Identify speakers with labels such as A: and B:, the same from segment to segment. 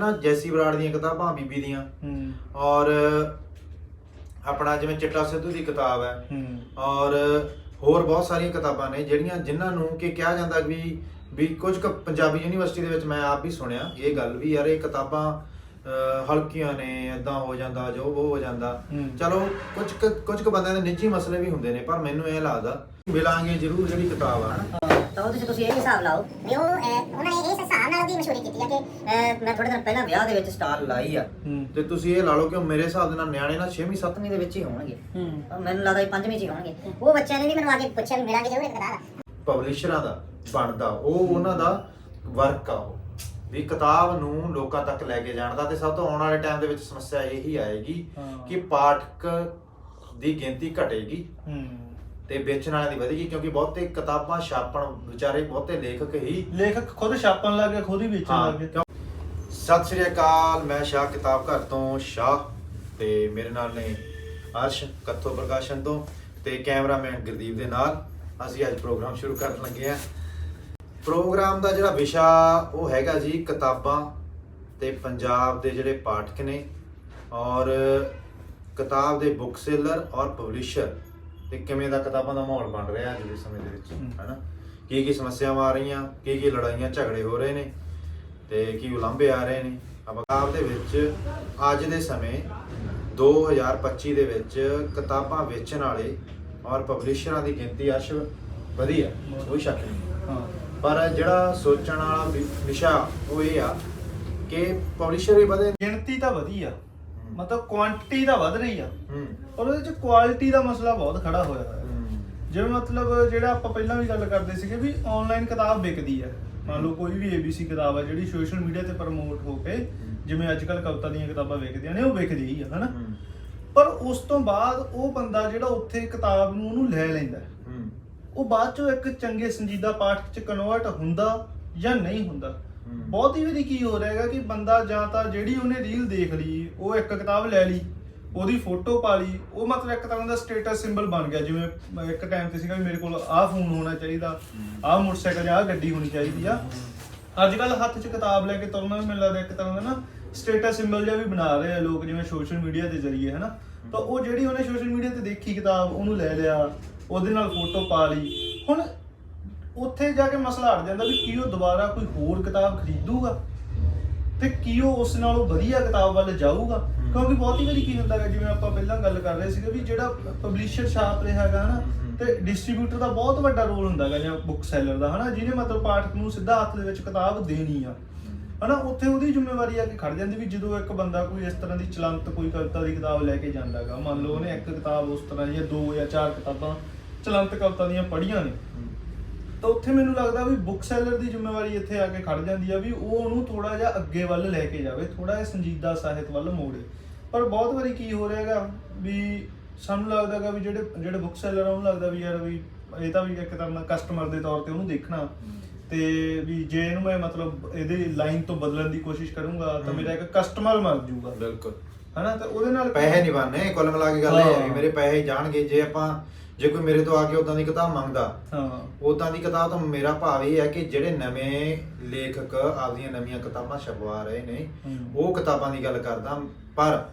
A: ਨਾ ਜੈਸੀ ਬਰਾੜ ਦੀਆਂ ਕਿਤਾਬਾਂ ਬੀਬੀ ਦੀਆਂ।
B: ਹੂੰ।
A: ਔਰ ਆਪਣਾ ਜਿਵੇਂ ਚਿੱਟਾ ਸਿੱਧੂ ਦੀ ਕਿਤਾਬ ਹੈ।
B: ਹੂੰ।
A: ਔਰ ਹੋਰ ਬਹੁਤ ਸਾਰੀਆਂ ਕਿਤਾਬਾਂ ਨੇ ਜਿਹੜੀਆਂ ਜਿਨ੍ਹਾਂ ਨੂੰ ਕਿ ਕਿਹਾ ਜਾਂਦਾ ਵੀ ਵੀ ਕੁਝ ਕੁ ਪੰਜਾਬੀ ਯੂਨੀਵਰਸਿਟੀ ਦੇ ਵਿੱਚ ਮੈਂ ਆਪ ਵੀ ਸੁਣਿਆ ਇਹ ਗੱਲ ਵੀ ਯਾਰ ਇਹ ਕਿਤਾਬਾਂ ਅਹ, ਹਲਕੀਆਂ ਨੇ ਇਦਾਂ ਹੋ ਜਾਂਦਾ ਜੋ ਉਹ ਹੋ ਜਾਂਦਾ।
B: ਹੂੰ।
A: ਚਲੋ ਕੁਝ ਕੁ- ਕੁਝ ਕੁ ਬੰਦਿਆਂ ਦੇ ਨਿੱਜੀ ਮਸਲੇ ਵੀ ਹੁੰਦੇ ਨੇ ਪਰ ਮੈਨੂੰ ਇਹ ਲੱਗਦਾ ਮਿਲਾਂਗੇ ਜ਼ਰੂਰ ਜਿਹੜੀ ਕਿਤਾਬ ਆ।
C: ਤਾਂ ਉਹਦੇ 'ਚ ਤੁਸੀਂ ਇਹ ਹਿਸਾਬ ਲਾਓ।
D: ਵੀ ਉਹ ਅਹ, ਉਹਨਾਂ ਨੇ ਇਸ ਹਿਸਾਬ ਨਾਲ ਉਹਦੀ ਮਸ਼ਹੂਰੀ ਕੀਤੀ ਆ ਕਿ
C: ਮੈਂ ਥੋੜੇ ਦਿਨ ਪਹਿਲਾਂ ਵਿਆਹ ਦੇ ਵਿੱਚ ਸਟਾਲ ਲਾਈ ਆ।
B: ਹੂੰ।
A: ਤੇ ਤੁਸੀਂ ਇਹ ਲਾ ਲਓ ਕਿ ਉਹ ਮੇਰੇ ਹਿਸਾਬ ਦੇ ਨਾਲ ਨਿਆਣੇ ਨਾ 6ਵੀਂ 7ਵੀਂ
C: ਸੱਤਵੀਂ ਦੇ ਵਿੱਚ ਹੀ ਹੋਣਗੇ।
B: ਹੂੰ।
C: ਮੈਨੂੰ ਲੱਗਦਾ ਇਹ ਪੰਜਵੀਂ 'ਚ ਹੀ ਹੋਣਗੇ।
D: ਉਹ ਬੱਚਿਆਂ ਨੇ ਵੀ ਮੈਨੂੰ ਆ ਕੇ ਪੁੱਛਿਆ ਵੀ ਮਿਲਾਂਗੇ ਜ਼ਰੂਰ ਇੱਕ ਕਿਤਾਬ
A: ਪਬਲਿਸ਼ਰਾਂ ਦਾ ਬਣਦਾ ਉਹ ਉਹਨਾਂ ਦਾ ਵਰਕ ਆ ਉਹ। ਵੀ ਕਿਤਾਬ ਨੂੰ ਲੋਕਾਂ ਤੱਕ ਲੈ ਕੇ ਜਾਣ ਦਾ ਤੇ ਸਭ ਤੋਂ ਆਉਣ ਵਾਲੇ ਟਾਈਮ ਦੇ ਵਿੱਚ ਸਮੱਸਿਆ ਇਹੀ ਆਏਗੀ। ਕਿ ਪਾਠਕ ਦੀ ਗਿਣਤੀ ਘਟੇਗੀ।
B: ਹੂੰ।
A: ਤੇ ਵੇਚਣ ਵਾਲਿਆਂ ਦੀ ਵਧੇਗੀ ਕਿਉਂਕਿ ਬਹੁਤੇ ਕਿਤਾਬਾਂ ਛਾਪਣ ਵਿਚਾਰੇ ਬਹੁਤੇ ਲੇਖਕ ਹੀ
B: ਲੇਖਕ ਖੁਦ ਛਾਪਣ ਲੱਗ ਗਿਆ ਖੁਦ ਹੀ ਵੇਚਣ ਲੱਗ
A: ਕਿਉਂ- ਸਤਿ ਸ੍ਰੀ ਅਕਾਲ ਮੈਂ ਸ਼ਾਹ ਕਿਤਾਬ ਘਰ ਤੋਂ ਸ਼ਾਹ ਤੇ ਮੇਰੇ ਨਾਲ ਨੇ ਅਰਸ਼ ਕੱਥੋ ਪ੍ਰਕਾਸ਼ਨ ਤੋਂ ਤੇ ਕੈਮਰਾਮੈਨ ਗੁਰਦੀਪ ਦੇ ਨਾਲ। ਅਸੀਂ ਅੱਜ ਪ੍ਰੋਗਰਾਮ ਸ਼ੁਰੂ ਕਰਨ ਲੱਗੇ ਆ ਪ੍ਰੋਗਰਾਮ ਦਾ ਜਿਹੜਾ ਵਿਸ਼ਾ ਉਹ ਹੈਗਾ ਜੀ ਕਿਤਾਬਾਂ ਤੇ ਪੰਜਾਬ ਦੇ ਜਿਹੜੇ ਪਾਠਕ ਨੇ ਔਰ ਕਿਤਾਬ ਦੇ ਬੁੱਕ ਸੇਲਰ ਔਰ ਪਬਲਿਸ਼ਰ ਤੇ ਕਿਵੇਂ ਦਾ ਕਿਤਾਬਾਂ ਦਾ ਮਾਹੌਲ ਬਣ ਰਿਹਾ ਅੱਜ ਦੇ ਸਮੇਂ ਦੇ ਵਿੱਚ। ਹਨਾ? ਕੀ ਕੀ ਸਮੱਸਿਆਵਾਂ ਆ ਰਹੀਆਂ ਕੀ ਕੀ ਲੜਾਈਆਂ ਝਗੜੇ ਹੋ ਰਹੇ ਨੇ ਤੇ ਕੀ ਉਲੰਭੇ ਆ ਰਹੇ ਨੇ? ਅਬਕਾਬ ਦੇ ਵਿੱਚ ਅੱਜ ਦੇ ਸਮੇਂ 2025 ਦੇ ਵਿੱਚ ਕਿਤਾਬਾਂ ਵੇਚਣ ਵਾਲੇ ਔਰ ਪਬਲਿਸ਼ਰਾਂ ਦੀ ਗਿਣਤੀ ਅਰਸ਼ ਵਧੀ ਆ ਕੋਈ ਸ਼ੱਕ ਨਹੀਂ।
B: ਹਾਂ।
A: ਪਰ ਜਿਹੜਾ ਸੋਚਣ ਵਾਲਾ ਵਿਸ਼ਾ ਉਹ ਇਹ ਆ ਕਿ ਪਬਲਿਸ਼ਰ ਵੀ ਵਧੇ।
B: ਗਿਣਤੀ ਤਾਂ ਵਧੀ ਆ। ਮਤਲਬ ਕੁਆਂਟੀਟੀ ਤਾਂ ਵਧ ਰਹੀ ਆ।
A: ਹੂੰ।
B: ਪਰ ਉਹਦੇ ਚ ਕੁਆਲਿਟੀ ਦਾ ਮਸਲਾ ਬਹੁਤ ਖੜਾ ਹੋਇਆ ਹੈ
A: ਹੂੰ।
B: ਜਿਵੇਂ ਮਤਲਬ ਜਿਹੜਾ ਆਪਾਂ ਪਹਿਲਾਂ ਵੀ ਗੱਲ ਕਰਦੇ ਸੀਗੇ ਵੀ ਆਨਲਾਈਨ ਕਿਤਾਬ ਵਿਕਦੀ ਹੈ ਮੰਨ ਲਓ ਕੋਈ ਵੀ ABC ਕਿਤਾਬ ਹੈ ਜਿਹੜੀ ਸੋਸ਼ਲ ਮੀਡੀਆ ਤੇ ਪ੍ਰਮੋਟ ਹੋ ਕੇ ਜਿਵੇਂ ਅੱਜ ਕੱਲ ਕਵਿਤਾ ਦੀਆਂ ਕਿਤਾਬਾਂ ਵਿਕਦੀਆਂ ਨੇ ਉਹ ਵਿਕਦੀ ਆ ਹਨਾ? ਪਰ ਉਸ ਤੋਂ ਬਾਅਦ ਉਹ ਬੰਦਾ ਜਿਹੜਾ ਉੱਥੇ ਕਿਤਾਬ ਨੂੰ ਉਹਨੂੰ ਲੈ ਲੈਂਦਾ ਉਹ ਬਾਅਦ ਚੋਂ ਇੱਕ ਚੰਗੇ ਸੰਜੀਦਾ ਪਾਠਕ ਚ ਕਨਵਰਟ ਹੁੰਦਾ ਜਾਂ ਨਹੀਂ ਹੁੰਦਾ। ਬਹੁਤ ਹੀ ਵਾਰੀ ਕੀ ਹੋ ਰਿਹਾ ਹੈਗਾ ਕਿ ਬੰਦਾ ਜਾਂ ਤਾਂ ਜਿਹੜੀ ਉਹਨੇ ਰੀਲ ਦੇਖ ਲਈ ਉਹ ਇੱਕ ਕਿਤਾਬ ਲੈ ਲਈ ਉਹਦੀ ਫੋਟੋ ਪਾ ਲਈ ਉਹ ਮਤਲਬ ਇੱਕ ਤਰ੍ਹਾਂ ਦਾ ਸਟੇਟਸ ਸਿੰਬਲ ਬਣ ਗਿਆ ਜਿਵੇਂ ਇੱਕ ਟਾਈਮ ਤੇ ਸੀਗਾ ਵੀ ਮੇਰੇ ਕੋਲ ਆਹ ਫੋਨ ਹੋਣਾ ਚਾਹੀਦਾ ਆਹ ਮੋਟਰਸਾਈਕਲ ਜਾਂ ਆਹ ਗੱਡੀ ਹੋਣੀ ਚਾਹੀਦੀ ਆ। ਅੱਜ ਕੱਲ ਹੱਥ 'ਚ ਕਿਤਾਬ ਲੈ ਕੇ ਤੁਰਨਾ ਵੀ ਮੈਨੂੰ ਲੱਗਦਾ ਇੱਕ ਤਰ੍ਹਾਂ ਦਾ ਨਾ ਸਟੇਟਸ ਸਿੰਬਲ ਜਿਹਾ ਵੀ ਬਣਾ ਰਹੇ ਆ ਲੋਕ ਜਿਵੇਂ ਸੋਸ਼ਲ ਮੀਡੀਆ ਦੇ ਜ਼ਰੀਏ ਹਨਾ। ਤਾਂ ਉਹ ਜਿਹੜੀ ਉਹਨੇ ਸੋਸ਼ਲ ਮੀਡੀਆ ਤੇ ਦੇਖੀ ਕਿਤਾਬ ਉਹਨੂੰ ਲੈ ਲਿਆ ਉਹਦੇ ਨਾਲ ਫੋਟੋ ਪਾ ਲਈ। ਹੁਣ ਉੱਥੇ ਜਾ ਕੇ ਮਸਲਾ ਹਟ ਜਾਂਦਾ ਵੀ ਕੀ ਉਹ ਦੁਬਾਰਾ ਕੋਈ ਹੋਰ ਕਿਤਾਬ ਖਰੀਦੂਗਾ ਤੇ ਕੀ ਉਹ ਉਸ ਨਾਲੋਂ ਵਧੀਆ ਕਿਤਾਬ ਵੱਲ ਜਾਊਗਾ? ਕਿਉਂਕਿ ਬਹੁਤੀ ਵਾਰੀ ਕੀ ਹੁੰਦਾ ਹੈ ਜਿਵੇਂ ਆਪਾਂ ਪਹਿਲਾਂ ਗੱਲ ਕਰ ਰਹੇ ਸੀਗੇ ਵੀ ਜਿਹੜਾ ਪਬਲਿਸ਼ਰ ਛਾਪ ਰਿਹਾ ਹੈਗਾ ਹਨਾ, ਤੇ ਡਿਸਟ੍ਰੀਬਿਊਟਰ ਦਾ ਬਹੁਤ ਵੱਡਾ ਰੋਲ ਹੁੰਦਾ ਹੈਗਾ ਜਾਂ ਬੁੱਕ ਸੈਲਰ ਦਾ ਹਨਾ, ਜਿਹਨੇ ਮਤਲਬ ਪਾਠਕ ਨੂੰ ਸਿੱਧਾ ਹੱਥ ਦੇ ਵਿੱਚ ਕਿਤਾਬ ਦੇਣੀ ਆ। ਹਨਾ, ਉੱਥੇ ਉਹਦੀ ਜ਼ਿੰਮੇਵਾਰੀ ਆ ਕੇ ਖੜ ਜਾਂਦੀ ਵੀ ਜਦੋਂ ਇੱਕ ਬੰਦਾ ਕੋਈ ਇਸ ਤਰ੍ਹਾਂ ਦੀ ਚਲੰਤ ਕੋਈ ਕਵਿਤਾ ਦੀ ਕਿਤਾਬ ਲੈ ਕੇ ਜਾਂਦਾ ਹੈਗਾ ਮੰਨ ਲਓ ਉਹਨੇ ਇੱਕ ਕਿਤਾਬ ਉਸ ਤਰ੍ਹਾਂ ਜਾਂ ਦੋ ਜਾਂ ਚਾਰ ਕਿਤਾਬਾਂ ਚਲੰਤ ਕਵਿਤਾ ਦੀਆਂ ਪੜ੍ਹੀਆਂ ਨੇ ਤਾਂ ਉੱਥੇ ਮੈਨੂੰ ਲੱਗਦਾ ਵੀ ਬੁੱਕ ਸੈਲਰ ਦੀ ਜ਼ਿੰਮੇਵਾਰੀ ਇੱਥੇ ਆ ਕੇ ਖੜ ਜਾਂਦੀ ਆ ਵੀ ਉਹ ਉਹਨੂੰ ਥੋੜਾ ਜਿਹਾ ਅੱਗੇ ਵੱਲ ਲੈ ਕੇ ਜਾਵੇ ਥੋੜਾ ਜਿਹਾ ਸੰਜੀਦਾ ਸਾਹਿਤ ਵੱਲ ਮੋੜੇ ਪਰ ਬਹੁਤ ਵਾਰੀ ਕੀ ਹੋ ਰਿਹਾ ਹੈਗਾ ਵੀ ਸਾਨੂੰ ਲੱਗਦਾ ਹੈਗਾ ਵੀ ਜਿਹੜੇ ਜਿਹੜੇ ਬੁੱਕ ਸੈਲਰ ਆ ਉਹਨੂੰ ਲੱਗਦਾ ਵੀ ਯਾਰ ਵੀ ਇਹ ਤਾਂ ਵੀ ਇੱਕ ਤਰ੍ਹਾਂ ਦਾ ਕਸਟਮਰ ਦੇ ਤੌਰ ਤੇ ਉਹਨੂੰ ਦੇਖਣਾ ਤੇ ਵੀ ਜੇ ਇਹਨੂੰ ਮੈਂ ਮਤਲਬ ਇਹਦੇ ਲਾਈਨ ਤੋਂ ਬਦਲਣ ਦੀ ਕੋਸ਼ਿਸ਼ ਕਰੂੰਗਾ ਤਾਂ। ਮੇਰਾ ਇੱਕ ਕਸਟਮਰ ਮਰ ਜਾਊਗਾ
A: ਬਿਲਕੁਲ
B: ਹਨਾ ਤਾਂ ਉਹਦੇ ਨਾਲ
A: ਪੈਸੇ ਨਹੀਂ ਬਣਨੇ ਕੁੱਲ ਮਿਲਾ ਕੇ ਗੱਲ ਇਹ ਹੈ
B: ਹਾਂ।
A: ਕਿ ਮੇਰੇ ਪੈਸੇ ਜਾਣਗੇ ਜੇ ਆਪਾਂ ਜੇ ਕੋਈ ਮੇਰੇ ਤੋਂ ਆ ਕੇ ਉਦਾਂ ਦੀ ਕਿਤਾਬ ਮੰਗਦਾ
B: ਹਾਂ।
A: ਉਦਾਂ ਦੀ ਕਿਤਾਬ ਤਾਂ ਮੇਰਾ ਭਾਵ ਇਹ ਹੈ ਕਿ ਜਿਹੜੇ ਨਵੇਂ ਲੇਖਕ ਆਪਦੀਆਂ ਨਵੀਆਂ ਕਿਤਾਬਾਂ ਛਪਵਾ ਰਹੇ ਨੇ
B: ਹਮ।
A: ਉਹ ਕਿਤਾਬਾਂ ਦੀ ਗੱਲ ਕਰਦਾ। ਪਰ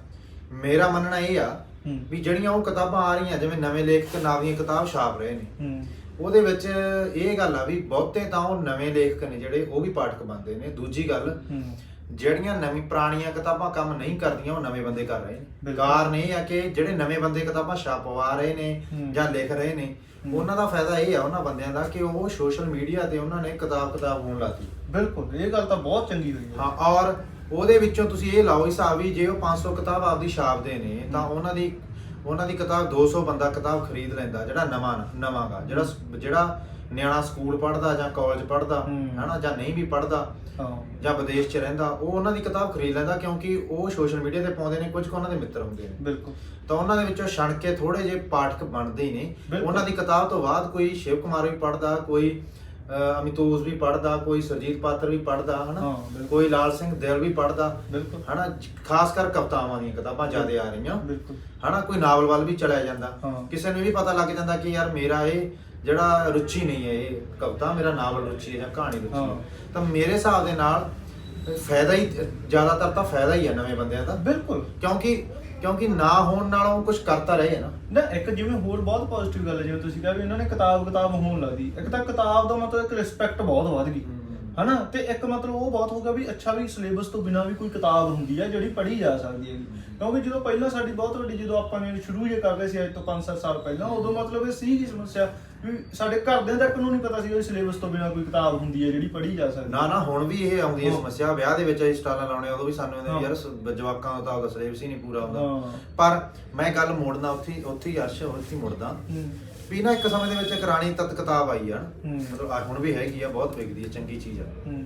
A: ਮੇਰਾ ਮੰਨਣਾ ਇਹ ਆ
B: ਹਮ।
A: ਵੀ ਜਿਹੜੀਆਂ ਉਹ ਕਿਤਾਬਾਂ ਆ ਰਹੀਆਂ ਜਿਵੇਂ ਨਵੇਂ ਲੇਖਕ ਨਵੀਆਂ ਕਿਤਾਬ ਛਾਪ ਰਹੇ ਨੇ
B: ਹੂੰ।
A: ਉਹਦੇ ਵਿੱਚ ਇਹ ਗੱਲ ਆ ਵੀ ਬਹੁਤੇ ਤਾਂ ਉਹ ਨਵੇਂ ਲੇਖਕ ਨੇ ਜਿਹੜੇ ਉਹ ਵੀ ਪਾਠਕ ਬਣਦੇ ਨੇ। ਦੂਜੀ ਗੱਲ
B: ਹੂੰ।
A: ਜਿਹੜੀਆਂ ਨਵੀਂ ਪੁਰਾਣੀਆਂ ਕਿਤਾਬਾਂ ਕੰਮ ਨਹੀਂ ਕਰਦੀਆਂ ਉਹ ਨਵੇਂ ਬੰਦੇ ਕਰ ਰਹੇ ਨੇ। ਕਾਰਨ ਇਹ ਆ ਕਿ ਜਿਹੜੇ ਨਵੇਂ ਬੰਦੇ ਕਿਤਾਬਾਂ ਛਾਪਵਾ ਰਹੇ ਨੇ। ਜਾਂ ਲਿਖ ਰਹੇ ਨੇ। ਉਹਨਾਂ ਦਾ ਫਾਇਦਾ ਇਹ ਆ ਉਹਨਾਂ ਬੰਦਿਆਂ ਦਾ ਕਿ ਉਹ ਸੋਸ਼ਲ ਮੀਡੀਆ ਤੇ ਉਹਨਾਂ ਨੇ ਕਿਤਾਬ ਕਿਤਾਬ ਹੋਣ ਲਾਤੀ
B: ਬਿਲਕੁਲ ਇਹ ਗੱਲ ਤਾਂ ਬਹੁਤ ਚੰਗੀ ਹੋਈ ਹੈ
A: ਹਾਂ ਔਰ ਉਹਦੇ ਵਿੱਚੋਂ ਤੁਸੀਂ ਇਹ ਲਾਓ ਹਿਸਾਬ ਵੀ ਜੇ ਉਹ 500 ਕਿਤਾਬ ਆਪਦੀ ਛਾਪਦੇ ਨੇ ਤਾਂ। ਉਹਨਾਂ ਦੀ ਉਹਨਾਂ ਦੀ ਕਿਤਾਬ 200 ਬੰਦਾ ਕਿਤਾਬ ਖਰੀਦ ਲੈਂਦਾ ਜਿਹੜਾ ਨਵਾਂ ਨਵਾਂ ਗਾ ਜਿਹੜਾ ਜਿਹੜਾ ਨਿਆਣਾ ਸਕੂਲ ਪੜ੍ਹਦਾ ਜਾਂ ਕਾਲਜ ਪੜ੍ਹਦਾ
B: ਹੂੰ।
A: ਹਨਾ ਜਾਂ ਨਹੀਂ ਵੀ ਪੜ੍ਹਦਾ
B: ਹਾਂ
A: ਜਾਂ ਵਿਦੇਸ਼ 'ਚ ਰਹਿੰਦਾ ਉਹ ਉਹਨਾਂ ਦੀ ਕਿਤਾਬ ਖਰੀਦ ਲੈਂਦਾ ਕਿਉਂਕਿ ਉਹ ਸੋਸ਼ਲ ਮੀਡੀਆ ਤੇ ਪਾਉਂਦੇ ਨੇ ਕੁਝ ਕੁ ਉਹਨਾਂ ਦੇ ਮਿੱਤਰ ਹੁੰਦੇ ਨੇ
B: ਬਿਲਕੁਲ
A: ਤਾਂ ਉਹਨਾਂ ਦੇ ਵਿੱਚੋਂ ਛਣ ਕੇ ਥੋੜੇ ਜਿਹੇ ਪਾਠਕ ਬਣਦੇ ਹੀ ਨੇ
B: ਬਿਲਕੁਲ।
A: ਉਹਨਾਂ ਦੀ ਕਿਤਾਬ ਤੋਂ ਬਾਅਦ ਕੋਈ ਸ਼ਿਵ ਕੁਮਾਰ ਵੀ ਪੜ੍ਹਦਾ ਕੋਈ ਅਹ, ਅਮਿਤੋਜ ਵੀ ਪੜ੍ਹਦਾ ਕੋਈ ਸਰਜੀਤ ਪਾਤਰ ਵੀ ਪੜ੍ਹਦਾ ਹਨਾ
B: ਹਾਂ, ਬਿਲਕੁਲ।
A: ਕੋਈ ਲਾਲ ਸਿੰਘ ਦਿਲ ਵੀ ਪੜ੍ਹਦਾ
B: ਬਿਲਕੁਲ
A: ਹਨਾ ਖਾਸ ਕਰ ਕਵਿਤਾਵਾਂ ਦੀਆਂ ਕਿਤਾਬਾਂ ਜ਼ਿਆਦਾ ਆ ਰਹੀਆਂ
B: ਬਿਲਕੁਲ
A: ਹਨਾ ਕੋਈ ਨਾਵਲ ਵੱਲ ਵੀ ਚਲਿਆ ਜਾਂਦਾ
B: ਹਾਂ।
A: ਕਿਸੇ ਨੂੰ ਇਹ ਵੀ ਪਤਾ ਲੱਗ ਜਾਂਦਾ ਕਿ ਯਾਰ ਮੇਰਾ ਇਹ ਜਿਹੜਾ ਰੁਚੀ ਨਹੀਂ ਹੈ ਇਹ ਕਵਿਤਾ ਮੇਰਾ ਨਾਵਲ ਰੁਚੀ ਹੈ ਜਾਂ ਕਹਾਣੀ ਰੁਚੀ
B: ਹਾਂ।
A: ਹੈ। ਤਾਂ ਮੇਰੇ ਹਿਸਾਬ ਦੇ ਨਾਲ ਫਾਇਦਾ ਹੀ ਜ਼ਿਆਦਾਤਰ ਤਾਂ ਫਾਇਦਾ ਹੀ ਆ ਨਵੇਂ ਬੰਦਿਆਂ ਦਾ।
B: ਬਿਲਕੁਲ।
A: ਕਿਉਂਕਿ ਕਿਉਂਕਿ ਨਾ ਹੋਣ ਨਾਲੋਂ ਕੁਝ ਕਰਤਾ ਰਹੇ ਨਾ।
B: ਨਾ ਇੱਕ ਜਿਵੇਂ ਹੋਰ ਬਹੁਤ ਪੋਜ਼ਿਟਿਵ ਗੱਲ ਹੈ ਜਿਵੇਂ ਤੁਸੀਂ ਕਿਹਾ ਵੀ ਇਹਨਾਂ ਨੇ ਕਿਤਾਬ ਕਿਤਾਬ ਹੋਣ ਲੱਗਦੀ ਇੱਕ ਤਾਂ ਕਿਤਾਬ ਦਾ ਮਤਲਬ ਇੱਕ ਰਿਸਪੈਕਟ ਬਹੁਤ ਵੱਧ ਗਈ। ਹਨਾ ਤੇ ਇੱਕ ਮਤਲਬ ਉਹ ਬਹੁਤ ਹੋਊਗਾ ਵੀ ਅੱਛਾ ਵੀ ਸਿਲੇਬਸ ਤੋਂ ਬਿਨਾ ਵੀ ਕੋਈ ਕਿਤਾਬ ਹੁੰਦੀ ਹੈ ਜਿਹੜੀ ਪੜ੍ਹੀ ਜਾ ਸਕਦੀ ਹੈ ਕਿਉਂਕਿ ਜਦੋਂ ਪਹਿਲਾਂ ਸਾਡੀ ਬਹੁਤ ਵੱਡੀ ਜਦੋਂ ਆਪਾਂ ਨੇ ਸ਼ੁਰੂ ਜੇ ਕਰ ਰਹੇ ਸੀ ਅੱਜ ਤੋਂ 5-7 ਸਾਲ ਪਹਿਲਾਂ ਉਦੋਂ ਮਤਲਬ ਇਹ ਸੀਗੀ ਸਮੱਸਿਆ ਵੀ ਸਾਡੇ ਘਰਦਿਆਂ ਤੱਕ ਨੂੰ ਨਹੀਂ ਪਤਾ ਸੀ ਕਿ ਸਿਲੇਬਸ ਤੋਂ ਬਿਨਾ ਕੋਈ ਕਿਤਾਬ ਹੁੰਦੀ ਹੈ ਜਿਹੜੀ ਪੜ੍ਹੀ ਜਾ ਸਕਦੀ
A: ਨਾ ਨਾ ਹੁਣ ਵੀ ਇਹ ਆਉਂਦੀ ਹੈ। ਸਮੱਸਿਆ ਵਿਆਹ ਦੇ ਵਿੱਚ ਅਸੀਂ ਸਟਾਲਾਂ ਲਾਉਣੇ ਉਦੋਂ ਵੀ ਸਾਨੂੰ ਇਹਦੇ। ਯਾਰ ਸ- ਜਵਾਕਾਂ ਦਾ ਉਹਦਾ ਸਿਲੇਬਸ ਹੀ ਨਹੀਂ ਪੂਰਾ ਹੁੰਦਾ। ਪਰ ਮੈਂ ਗੱਲ ਮੋੜਨਾ ਉੱਥੇ ਉੱਥੇ ਹੀ ਅਰਸ਼ ਉੱਥੇ ਮੁੜਦਾ। ਵੀ ਨਾ ਇੱਕ ਸਮੇਂ ਦੇ ਵਿੱਚ ਇੱਕ ਰਾਣੀ ਤਤ ਕਿਤਾਬ ਆਈ ਆ।
B: ਹੂੰ।
A: ਮਤਲਬ ਆ ਹੁਣ ਵੀ ਹੈਗੀ ਆ ਬਹੁਤ ਵਿਕਦੀ ਹੈ ਚੰਗੀ ਚੀਜ਼ ਆ
B: ਹੂੰ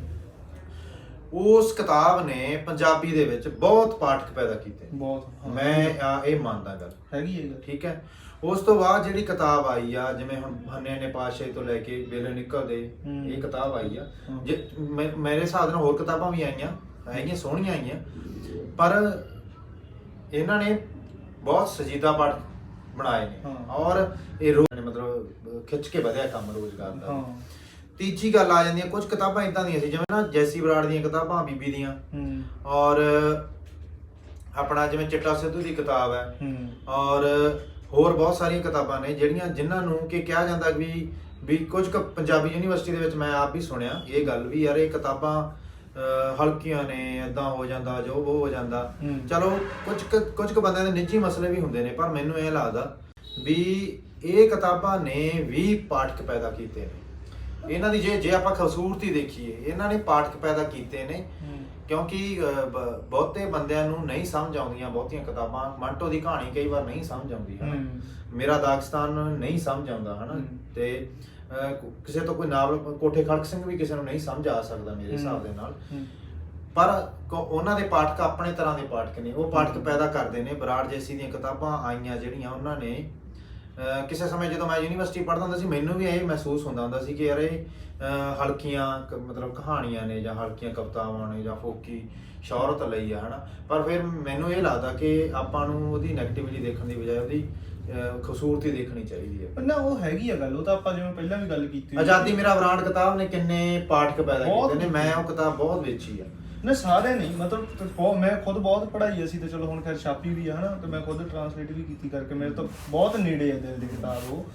A: ਉਸ ਕਿਤਾਬ ਨੇ ਪੰਜਾਬੀ ਦੇ ਵਿੱਚ ਬਹੁਤ ਪਾਠਕ ਪੈਦਾ ਕੀਤੇ
B: ਬਹੁਤ ਹਾਂ।
A: ਮੈਂ ਆ, ਇਹ ਮੰਨਦਾ ਗੱਲ
B: ਹੈਗੀ ਹੈ ਗੱਲ
A: ਠੀਕ ਹੈ ਉਸ ਤੋਂ ਬਾਅਦ ਜਿਹੜੀ ਕਿਤਾਬ ਆਈ ਆ ਜਿਵੇਂ ਹੁਣ ਹੰਨੇ ਨੇ ਪਾਤਸ਼ਾਹੀ ਤੋਂ ਲੈ ਕੇ ਵੇਲੇ ਨਿਕਲਦੇ
B: ਹੂੰ।
A: ਇਹ ਕਿਤਾਬ ਆਈ ਆ
B: ਹਾਂ।
A: ਜੇ ਮੇ- ਮੇਰੇ ਹਿਸਾਬ ਨਾਲ ਹੋਰ ਕਿਤਾਬਾਂ ਵੀ ਆਈਆਂ ਹੈਗੀਆਂ ਸੋਹਣੀਆਂ ਆਈਆਂ ਪਰ ਇਹਨਾਂ ਨੇ ਬਹੁਤ ਸਜੀਦਾ ਪਾਠ ਬਣਾਏ ਨੇ।
B: ਹਾਂ।
A: ਔਰ ਇਹ ਨੇ ਮਤਲਬ ਖਿੱਚ ਕੇ ਵਧਿਆ ਕੰਮ ਰੋਜ਼ਗਾਰ ਦਾ।
B: ਹਾਂ।
A: ਤੀਜੀ ਗੱਲ ਆ ਜਾਂਦੀ ਹੈ ਕੁਝ ਕਿਤਾਬਾਂ ਇਦਾਂ ਦੀਆਂ ਸੀ ਜਿਵੇਂ ਨਾ ਜੈਸੀ ਬਰਾੜ ਦੀਆਂ ਕਿਤਾਬਾਂ ਬੀਬੀ ਦੀਆਂ।
B: ਹੂੰ।
A: ਔਰ ਆਪਣਾ ਜਿਵੇਂ ਚਿੱਟਾ ਸਿੱਧੂ ਦੀ ਕਿਤਾਬ ਹੈ।
B: ਹੂੰ।
A: ਔਰ ਹੋਰ ਬਹੁਤ ਸਾਰੀਆਂ ਕਿਤਾਬਾਂ ਨੇ ਜਿਹੜੀਆਂ ਜਿਨ੍ਹਾਂ ਨੂੰ ਕਿ ਕਿਹਾ ਜਾਂਦਾ ਵੀ ਵੀ ਕੁਝ ਕੁ ਪੰਜਾਬੀ ਯੂਨੀਵਰਸਿਟੀ ਦੇ ਵਿੱਚ ਮੈਂ ਆਪ ਵੀ ਸੁਣਿਆ। ਇਹ ਗੱਲ ਵੀ ਯਾਰ ਇਹ ਕਿਤਾਬਾਂ ਹਲਕੀਆਂ ਨੇ ਇਦਾਂ ਹੋ ਜਾਂਦਾ ਜੋ ਉਹ ਹੋ ਜਾਂਦਾ।
B: ਹੂੰ।
A: ਚਲੋ ਕੁਝ ਕੁ- ਕੁਝ ਕੁ ਬੰਦਿਆਂ ਦੇ ਨਿੱਜੀ ਮਸਲੇ ਵੀ ਹੁੰਦੇ ਨੇ ਪਰ ਮੈਨੂੰ ਇਹ ਲੱਗਦਾ ਵੀ ਇਹ ਕਿਤਾਬਾਂ ਨੇ ਵੀ ਪਾਠਕ ਪੈਦਾ ਕੀਤੇ ਨੇ। ਇਹਨਾਂ ਦੀ ਜੇ ਜੇ ਆਪਾਂ ਖੂਬਸੂਰਤੀ ਦੇਖੀਏ ਇਹਨਾਂ ਨੇ ਪਾਠਕ ਪੈਦਾ ਕੀਤੇ ਨੇ।
B: ਹੂੰ।
A: ਕਿਉਂਕਿ ਅਹ, ਬ- ਬਹੁਤੇ ਬੰਦਿਆਂ ਨੂੰ ਨਹੀਂ ਸਮਝ ਆਉਂਦੀਆਂ ਬਹੁਤੀਆਂ ਕਿਤਾਬਾਂ। ਮੰਟੋ ਦੀ ਕਹਾਣੀ ਕਈ ਵਾਰ ਨਹੀਂ ਸਮਝ ਆਉਂਦੀ ਹੈ
B: ਹੂੰ।
A: ਮੇਰਾ ਦਾਗਸਤਾਨ ਨਹੀਂ ਸਮਝ ਆਉਂਦਾ ਹਨਾ। ਤੇ ਕਿਸੇ ਤੋਂ ਕੋਈ ਨਾਵਲ ਕੋਠੇ ਖੜਕ ਸਿੰਘ ਵੀ ਕਿਸੇ ਨੂੰ ਨਹੀਂ ਸਮਝ ਆ ਸਕਦਾ ਮੇਰੇ ਹਿਸਾਬ ਦੇ ਨਾਲ। ਪਰ ਉਹਨਾਂ ਦੇ ਪਾਠਕ ਆਪਣੇ ਤਰ੍ਹਾਂ ਦੇ ਪਾਠਕ ਨੇ। ਉਹ ਪਾਠਕ ਪੈਦਾ ਕਰਦੇ ਨੇ। ਬਰਾੜ ਜੈਸੀ ਦੀਆਂ ਕਿਤਾਬਾਂ ਆਈਆਂ ਜਿਹੜੀਆਂ ਉਹਨਾਂ ਨੇ। ਕਿਸੇ ਸਮੇਂ ਜਦੋਂ ਮੈਂ ਯੂਨੀਵਰਸਿਟੀ ਪੜ੍ਹਦਾ ਹੁੰਦਾ ਸੀ ਮੈਨੂੰ ਵੀ ਇਹ ਮਹਿਸੂਸ ਹੁੰਦਾ ਹੁੰਦਾ ਸੀ ਕਿ ਯਾਰ ਇਹ ਹਲਕੀਆਂ ਮਤਲਬ ਕਹਾਣੀਆਂ ਨੇ ਜਾਂ ਹਲਕੀਆਂ ਕਵਿਤਾਵਾਂ ਨੇ ਜਾਂ ਫੋਕੀ ਸ਼ੌਹਰਤ ਲਈ ਆ ਹਨਾ। ਪਰ ਫਿਰ ਮੈਨੂੰ ਇਹ ਲੱਗਦਾ ਕਿ ਆਪਾਂ ਨੂੰ ਉਹਦੀ ਨੈਗੇਟਿਵਿਟੀ ਦੇਖਣ ਦੀ ਬਜਾਏ ਉਹਦੀ ਅਹ, ਖੂਬਸੂਰਤੀ ਦੇਖਣੀ ਚਾਹੀਦੀ ਹੈ।
B: ਨਾ ਉਹ ਹੈਗੀ ਆ ਗੱਲ ਉਹ ਤਾਂ ਆਪਾਂ ਜਿਵੇਂ ਪਹਿਲਾਂ ਵੀ ਗੱਲ ਕੀਤੀ ਹੋਈ
A: ਆਜ਼ਾਦੀ ਮੇਰਾ ਬਰਾਂਡ ਕਿਤਾਬ ਨੇ ਕਿੰਨੇ ਪਾਠਕ ਪੈਦਾ
B: ਬਹੁਤ
A: ਕੀਤੇ ਨੇ। ਮੈਂ ਉਹ ਕਿਤਾਬ ਬਹੁਤ ਵੇਚੀ ਆ।
B: ਨਾ ਸਾਰੇ ਨਹੀਂ ਮਤਲਬ ਤੇ ਬਹੁਤ- ਮੈਂ ਖੁਦ ਬਹੁਤ ਪੜ੍ਹਾਈ ਅਸੀਂ ਤੇ ਚਲੋ ਹੁਣ ਖੈਰ ਛਾਪੀ ਵੀ ਆ ਹਨਾ ਤੇ ਮੈਂ ਖੁਦ ਟਰਾਂਸਲੇਟ ਵੀ ਕੀਤੀ ਕਰਕੇ ਮੇਰੇ ਤੋਂ ਬਹੁਤ ਨੇੜੇ ਆ ਦਿਲ ਦੀ ਕਿਤਾਬ ਉਹ।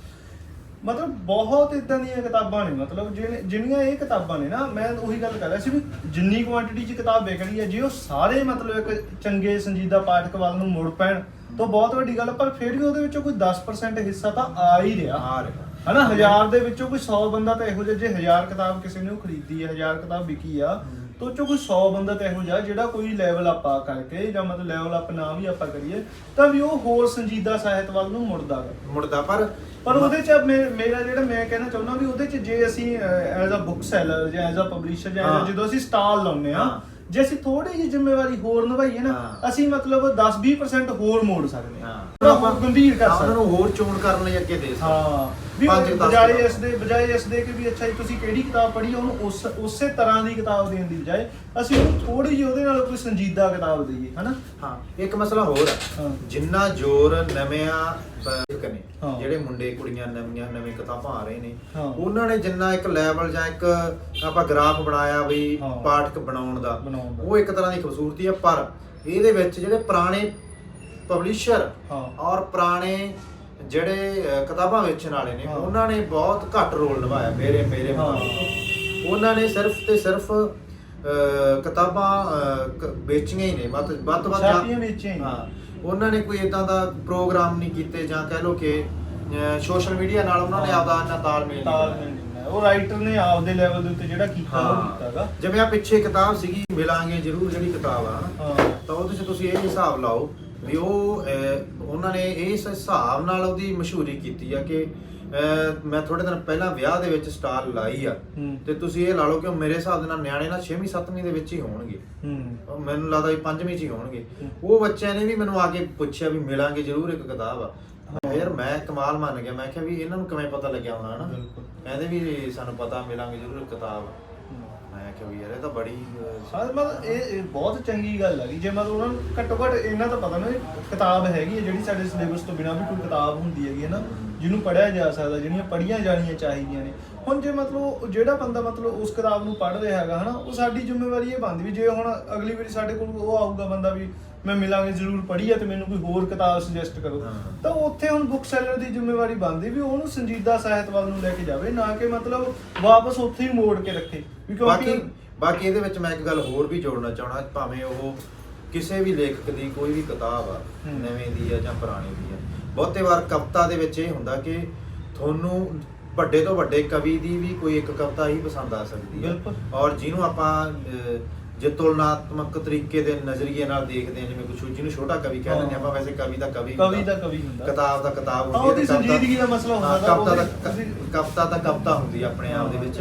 B: ਮਤਲਬ ਬਹੁਤ ਇਦਾਂ ਦੀਆਂ ਕਿਤਾਬਾਂ ਨੇ ਮਤਲਬ ਜਿਹੜੇ- ਜਿਹੜੀਆਂ ਇਹ ਕਿਤਾਬਾਂ ਨੇ ਨਾ ਮੈਂ ਉਹੀ ਗੱਲ ਕਰ ਰਿਹਾ ਸੀ ਵੀ ਜਿੰਨੀ ਕੁਆਂਟੀਟੀ 'ਚ ਕਿਤਾਬ ਵਿਕ ਰਹੀ ਹੈ ਜੇ ਉਹ ਸਾਰੇ ਮਤਲਬ ਇੱਕ ਚੰਗੇ ਸੰਜੀਦਾ ਪਾਠਕ ਵੱਲ ਨੂੰ ਮੁੜ ਪੈਣ ਤਾਂ ਬਹੁਤ ਵੱਡੀ ਗੱਲ ਪਰ ਫਿਰ ਵੀ ਉਹਦੇ ਵਿੱਚੋਂ ਕੋਈ 10% ਹਿੱਸਾ ਤਾਂ ਆ ਹੀ ਰਿਹਾ
A: ਆ ਰਿਹਾ
B: ਹਨਾ ਹਜ਼ਾਰ ਦੇ ਵਿੱਚੋਂ ਕੋਈ 100 ਬੰਦਾ ਤਾਂ ਇਹੋ ਜਿਹਾ ਜੇ ਹਜ਼ਾਰ ਕਿਤਾਬ ਕਿਸੇ ਨੇ ਉਹ ਖਰੀਦੀ ਹੈ ਹਜ਼ਾਰ ਕਿਤਾਬ ਵਿਕੀ ਆ ਤਾਂ ਚੋਂ ਕੋਈ 100 ਬੰਦਾ ਤਾਂ ਇਹੋ ਜਿਹਾ ਜਿਹੜਾ ਕੋਈ ਲੈਵਲ ਅਪ ਕਰਕੇ ਜਾਂ ਮਤਲਬ ਲੈਵਲ ਅਪ ਨਾ ਵੀ ਆਪਾਂ ਕਰੀਏ ਤਾਂ ਵੀ ਉਹ ਹੋਰ ਸੰਜੀਦਾ ਸਾਹਿਤ ਵੱਲ ਨੂੰ ਮੁੜਦਾ ਗਾ
A: ਮੁੜਦਾ ਪਰ
B: ਪਰ ਉਹਦੇ ਚ ਮੇ- ਮੇਰਾ ਜਿਹੜਾ ਮੈਂ ਕਹਿਣਾ ਚਾਹੁੰਦਾ ਵੀ ਉਹਦੇ ਚ ਜੇ ਅਸੀਂ ਐਜ਼ ਅ ਬੁੱਕ ਸੈਲਰ ਜਾਂ ਐਜ਼ ਅ ਪਬਲਿਸ਼ਰ ਜਾਂ as a-
A: ਹਾਂ।
B: ਜਦੋਂ ਅਸੀਂ ਸਟਾਲ ਲਾਉਂਦੇ ਆ
A: ਹਾਂ।
B: ਜੇ ਅਸੀਂ ਥੋੜੀ ਜਿਹੀ ਜ਼ਿੰਮੇਵਾਰੀ ਹੋਰ ਨਿਭਾਈਏ ਨਾ
A: ਹਾਂ।
B: ਅਸੀਂ ਮਤਲਬ 10-20% ਹੋਰ ਮੋੜ ਸਕਦੇ
A: ਹਾਂ।
B: ਹੋਰ ਗੰਭੀਰ ਕਰ ਸਕਦੇ
A: ਉਹਨਾਂ ਨੂੰ ਹੋਰ ਚੋਣ ਕਰਨ ਲਈ ਅੱਗੇ ਦੇ ਸਕਦੇ
B: ਹਾਂ। ਵੀ
A: ਪੰਜ ਦਸ
B: ਬਜਾਏ
A: ਕਿਤਾਬਾਂ।
B: ਇਸ ਦੇ ਬਜਾਏ ਇਸ ਦੇ ਕਿ ਵੀ ਅੱਛਾ ਜੀ ਤੁਸੀਂ ਕਿਹੜੀ ਕਿਤਾਬ ਪੜ੍ਹੀ ਆ, ਉਹਨੂੰ ਉਸ ਉਸੇ ਤਰ੍ਹਾਂ ਦੀ ਕਿਤਾਬ ਦੇਣ ਦੀ ਬਜਾਏ ਅਸੀਂ ਉਹਨੂੰ ਥੋੜੀ ਜਿਹੀ ਉਹਦੇ ਨਾਲ ਕੋਈ ਸੰਜੀਦਾ ਕਿਤਾਬ ਦਈਏ ਹਨਾ
A: ਹਾਂ ਇੱਕ ਮਸਲਾ ਹੋਰ ਆ
B: ਹਾਂ।
A: ਜਿੰਨਾ ਜ਼ੋਰ ਨਵਿਆਂ ਲੇਖਕ ਨੇ
B: ਹਾਂ।
A: ਜਿਹੜੇ ਮੁੰਡੇ ਕੁੜੀਆਂ ਨਵੀਆਂ ਨਵੇਂ ਕਿਤਾਬਾਂ ਆ ਰਹੇ ਨੇ
B: ਹਾਂ।
A: ਉਹਨਾਂ ਨੇ ਜਿੰਨਾ ਇੱਕ ਲੈਵਲ ਜਾਂ ਇੱਕ ਆਪਾਂ ਗ੍ਰਾਫ ਬਣਾਇਆ ਵੀ
B: ਹਾਂ।
A: ਪਾਠਕ ਬਣਾਉਣ ਦਾ
B: ਬਣਾਉਣ ਦਾ।
A: ਉਹ ਇੱਕ ਤਰ੍ਹਾਂ ਦੀ ਖੂਬਸੂਰਤੀ ਆ ਪਰ ਇਹਦੇ ਵਿੱਚ ਜਿਹੜੇ ਪੁਰਾਣੇ ਪਬਲਿਸ਼ਰ
B: ਹਾਂ।
A: ਔਰ ਪੁਰਾਣੇ ਜਿਹੜੇ ਕਿਤਾਬਾਂ ਵੇਚਣ ਵਾਲੇ ਨੇ
B: ਹਾਂ।
A: ਉਹਨਾਂ ਨੇ ਬਹੁਤ ਘੱਟ ਰੋਲ ਨਿਭਾਇਆ ਮੇਰੇ ਮੇਰੇ
B: ਹਾਂ।
A: ਮੁਤਾਬਿਕ ਉਹਨਾਂ ਨੇ ਸਿਰਫ ਤੇ ਸਿਰਫ ਕਿਤਾਬਾਂ ਕ- ਵੇਚੀਆਂ ਹੀ ਨੇ ਵੱਧ ਵੱਧ ਤੋਂ ਵੱਧ ਜਾਂ-
B: ਛਾਪੀਆਂ ਵੇਚੀਆਂ ਹੀ ਨੇ।
A: ਹਾਂ ਉਹਨਾਂ ਨੇ ਕੋਈ ਇਦਾਂ ਦਾ ਪ੍ਰੋਗਰਾਮ ਨਹੀਂ ਕੀਤੇ ਜਾਂ ਕਹਿ ਲਓ ਕਿ ਸੋਸ਼ਲ ਮੀਡੀਆ ਨਾਲ ਉਹਨਾਂ ਨੇ
B: ਹਾਂ।
A: ਆਪਦਾ ਇੰਨਾ ਤਾਲਮੇਲ ਨਹੀਂ ਬਣਾਇਆ।
B: ਨਹੀਂ ਦਿੰਦਾ। ਉਹ ਰਾਈਟਰ ਨੇ ਆਪਦੇ ਲੈਵਲ ਦੇ ਉੱਤੇ ਜਿਹੜਾ ਕੀਤਾ ਉਹ ਕੀਤਾਗਾ
A: ਹਾਂ ਜਿਵੇਂ ਆ ਪਿੱਛੇ ਕਿਤਾਬ ਸੀਗੀ ਮਿਲਾਂਗੇ ਜ਼ਰੂਰ ਜਿਹੜੀ ਕਿਤਾਬ ਆ
B: ਹਾਂ
A: ਤਾਂ ਉਹਦੇ 'ਚ ਤੁਸੀਂ ਇਹ ਹਿਸਾਬ ਲਾਓ ਵੀ ਉਹ ਉਹਨਾਂ ਨੇ ਇਸ ਹਿਸਾਬ ਨਾਲ ਉਹਦੀ ਮਸ਼ਹੂਰੀ ਕੀਤੀ ਆ ਕਿ ਮੈਂ ਥੋੜੇ ਦਿਨ ਪਹਿਲਾਂ ਵਿਆਹ ਦੇ ਵਿੱਚ ਸਟਾਲ ਲਾਈ ਆ। ਤੇ ਤੁਸੀਂ ਇਹ ਲਾ ਲਓ ਕਿ ਮੇਰੇ ਹਿਸਾਬ ਦੇ ਨਾਲ ਨਿਆਣੇ ਨਾ 6ਵੀਂ 7ਵੀਂ ਦੇ ਵਿੱਚ ਹੀ ਹੋਣਗੇ।
B: ਹੂੰ।
A: ਮੈਨੂੰ ਲੱਗਦਾ ਵੀ 5ਵੀਂ 'ਚ ਹੀ ਹੋਣਗੇ। ਉਹ ਬੱਚਿਆਂ ਨੇ ਵੀ ਮੈਨੂੰ ਆ ਕੇ ਪੁੱਛਿਆ ਵੀ ਮਿਲਾਂਗੇ ਜ਼ਰੂਰ ਇੱਕ ਕਿਤਾਬ ਆ। ਯਾਰ ਮੈਂ ਕਮਾਲ ਮੰਨ ਗਿਆ। ਮੈਂ ਕਿਹਾ ਵੀ ਇਹਨਾਂ ਨੂੰ ਕਿਵੇਂ ਪਤਾ ਲੱਗਿਆ ਹੋਣਾ ਹਨਾ?
B: ਬਿਲਕੁਲ।
A: ਕਹਿੰਦੇ ਵੀ ਸਾਨੂੰ ਪਤਾ ਮਿਲਾਂਗੇ ਜ਼ਰੂਰ ਇੱਕ ਕਿਤਾਬ ਮੈਂ ਕਿਹਾ ਵੀ ਯਾਰ ਇਹ ਤਾਂ ਬੜੀ ਅਹ,
B: ਹਾਂ ਮਤਲਬ ਇਹ ਇਹ ਬਹੁਤ ਚੰਗੀ ਗੱਲ ਹੈਗੀ ਜੇ ਮਤਲਬ ਉਹਨਾਂ ਨੂੰ ਘੱਟੋ ਘੱਟ ਇਹਨਾਂ ਤਾਂ ਪਤਾ ਨਾ ਵੀ ਕਿਤਾਬ ਹੈਗੀ ਹੈ ਜਿਹੜੀ ਸਾਡੇ ਸਿਲੇਬਸ ਤੋਂ ਬਿਨਾਂ ਵੀ ਕੋਈ ਕਿਤਾਬ ਹੁੰਦੀ ਹੈਗੀ ਹੈ ਨਾ ਜਿਹਨੂੰ ਪੜਿਆ ਜਾ ਸਕਦਾ ਜਿਹੜੀਆਂ ਪੜੀਆਂ ਜਾਣੀਆਂ ਚਾਹੀਦੀਆਂ ਨੇ। ਹੁਣ ਜੇ ਮਤਲਬ ਉਹ ਜਿਹੜਾ ਬੰਦਾ ਮਤਲਬ ਉਸ ਕਿਤਾਬ ਨੂੰ ਪੜ੍ਹ ਰਿਹਾ ਹੈਗਾ ਹਨਾ ਉਹ ਸਾਡੀ ਜ਼ਿੰਮੇਵਾਰੀ ਇਹ ਬਣਦੀ ਵੀ ਜੇ ਹੁਣ ਅਗਲੀ ਵਾਰੀ ਸਾਡੇ ਕੋਲ ਉਹ ਆਊਗਾ ਬੰਦਾ ਵੀ ਮੈਂ ਮਿਲਾਂਗੇ ਜ਼ਰੂਰ ਪੜ੍ਹੀ ਆ ਤੇ ਮੈਨੂੰ ਕੋਈ ਹੋਰ ਕਿਤਾਬ ਸੁਜੈਸਟ ਕਰੋ। ਤਾਂ ਉੱਥੇ ਹੁਣ ਬੁੱਕ ਸੈਲਰ ਦੀ ਜ਼ਿੰਮੇਵਾਰੀ ਬਣਦੀ ਵੀ ਉਹਨੂੰ ਸੰਜੀਦਾ ਸਾਹਿਤ ਵੱਲ ਨੂੰ ਲੈ ਕੇ ਜਾਵੇ ਨਾ ਕਿ ਮਤਲਬ ਵਾਪਸ ਉੱਥੇ ਹੀ ਮੋੜ ਕੇ ਰੱਖੇ ਕਿਉਂਕਿ
A: ਬਾਕੀ ਇਹਦੇ ਵਿੱਚ ਮੈਂ ਇੱਕ ਗੱਲ ਹੋਰ ਵੀ ਜੋੜਨਾ ਚਾਹਣਾ ਭਾਵੇਂ ਉਹ ਕਿਸੇ ਵੀ ਲੇਖਕ ਦੀ ਕੋਈ ਵੀ ਕਿਤਾਬ ਆ। ਨਵੇਂ ਦੀ ਆ ਜਾਂ ਪੁਰਾਣੀ ਦੀ ਆ ਬਹੁਤੇ ਵਾਰ ਕਵਿਤਾ ਦੇ ਵਿੱਚ ਇਹ ਹੁੰਦਾ ਕਿ ਤੁਹਾਨੂੰ ਵੱਡੇ ਤੋਂ ਵੱਡੇ ਕਵੀ ਦੀ ਵੀ ਕੋਈ ਇੱਕ ਕਵਿਤਾ ਹੀ ਪਸੰਦ ਆ ਸਕਦੀ ਹੈ
B: ਬਿਲਕੁਲ।
A: ਔਰ ਜਿਹਨੂੰ ਆਪਾਂ ਜੇ ਤੁਲਨਾਤਮਕ ਤਰੀਕੇ ਦੇ ਨਜ਼ਰੀਏ ਨਾਲ ਦੇਖਦੇ ਹਾਂ ਜਿਵੇਂ ਕੁਛ ਜਿਹਨੂੰ ਛੋਟਾ ਕਵੀ ਕਹਿ ਹਾਂ, ਆਪਾਂ ਵੈਸੇ ਕਵੀ ਦਾ ਕਵੀ
B: ਕਵੀ। ਦਾ ਕਵੀ ਹੁੰਦਾ
A: ਕਿਤਾਬ ਦਾ ਕਿਤਾਬ
B: ਹਾਂ,
A: ਹੁੰਦੀ
B: ਉਹਦੀ
A: ਤੇ ਕਵਿਤਾ-
B: ਸੰਜੀਦਗੀ ਦਾ ਮਸਲਾ ਹੁੰਦਾ
A: ਹਾਂ, ਕਵਿਤਾ ਦਾ
B: ਉਹਦੀ-
A: ਕਵਿਤਾ ਤਾਂ ਕਵਿਤਾ ਹੁੰਦੀ ਆਪਣੇ ਆਪ ਦੇ ਵਿੱਚ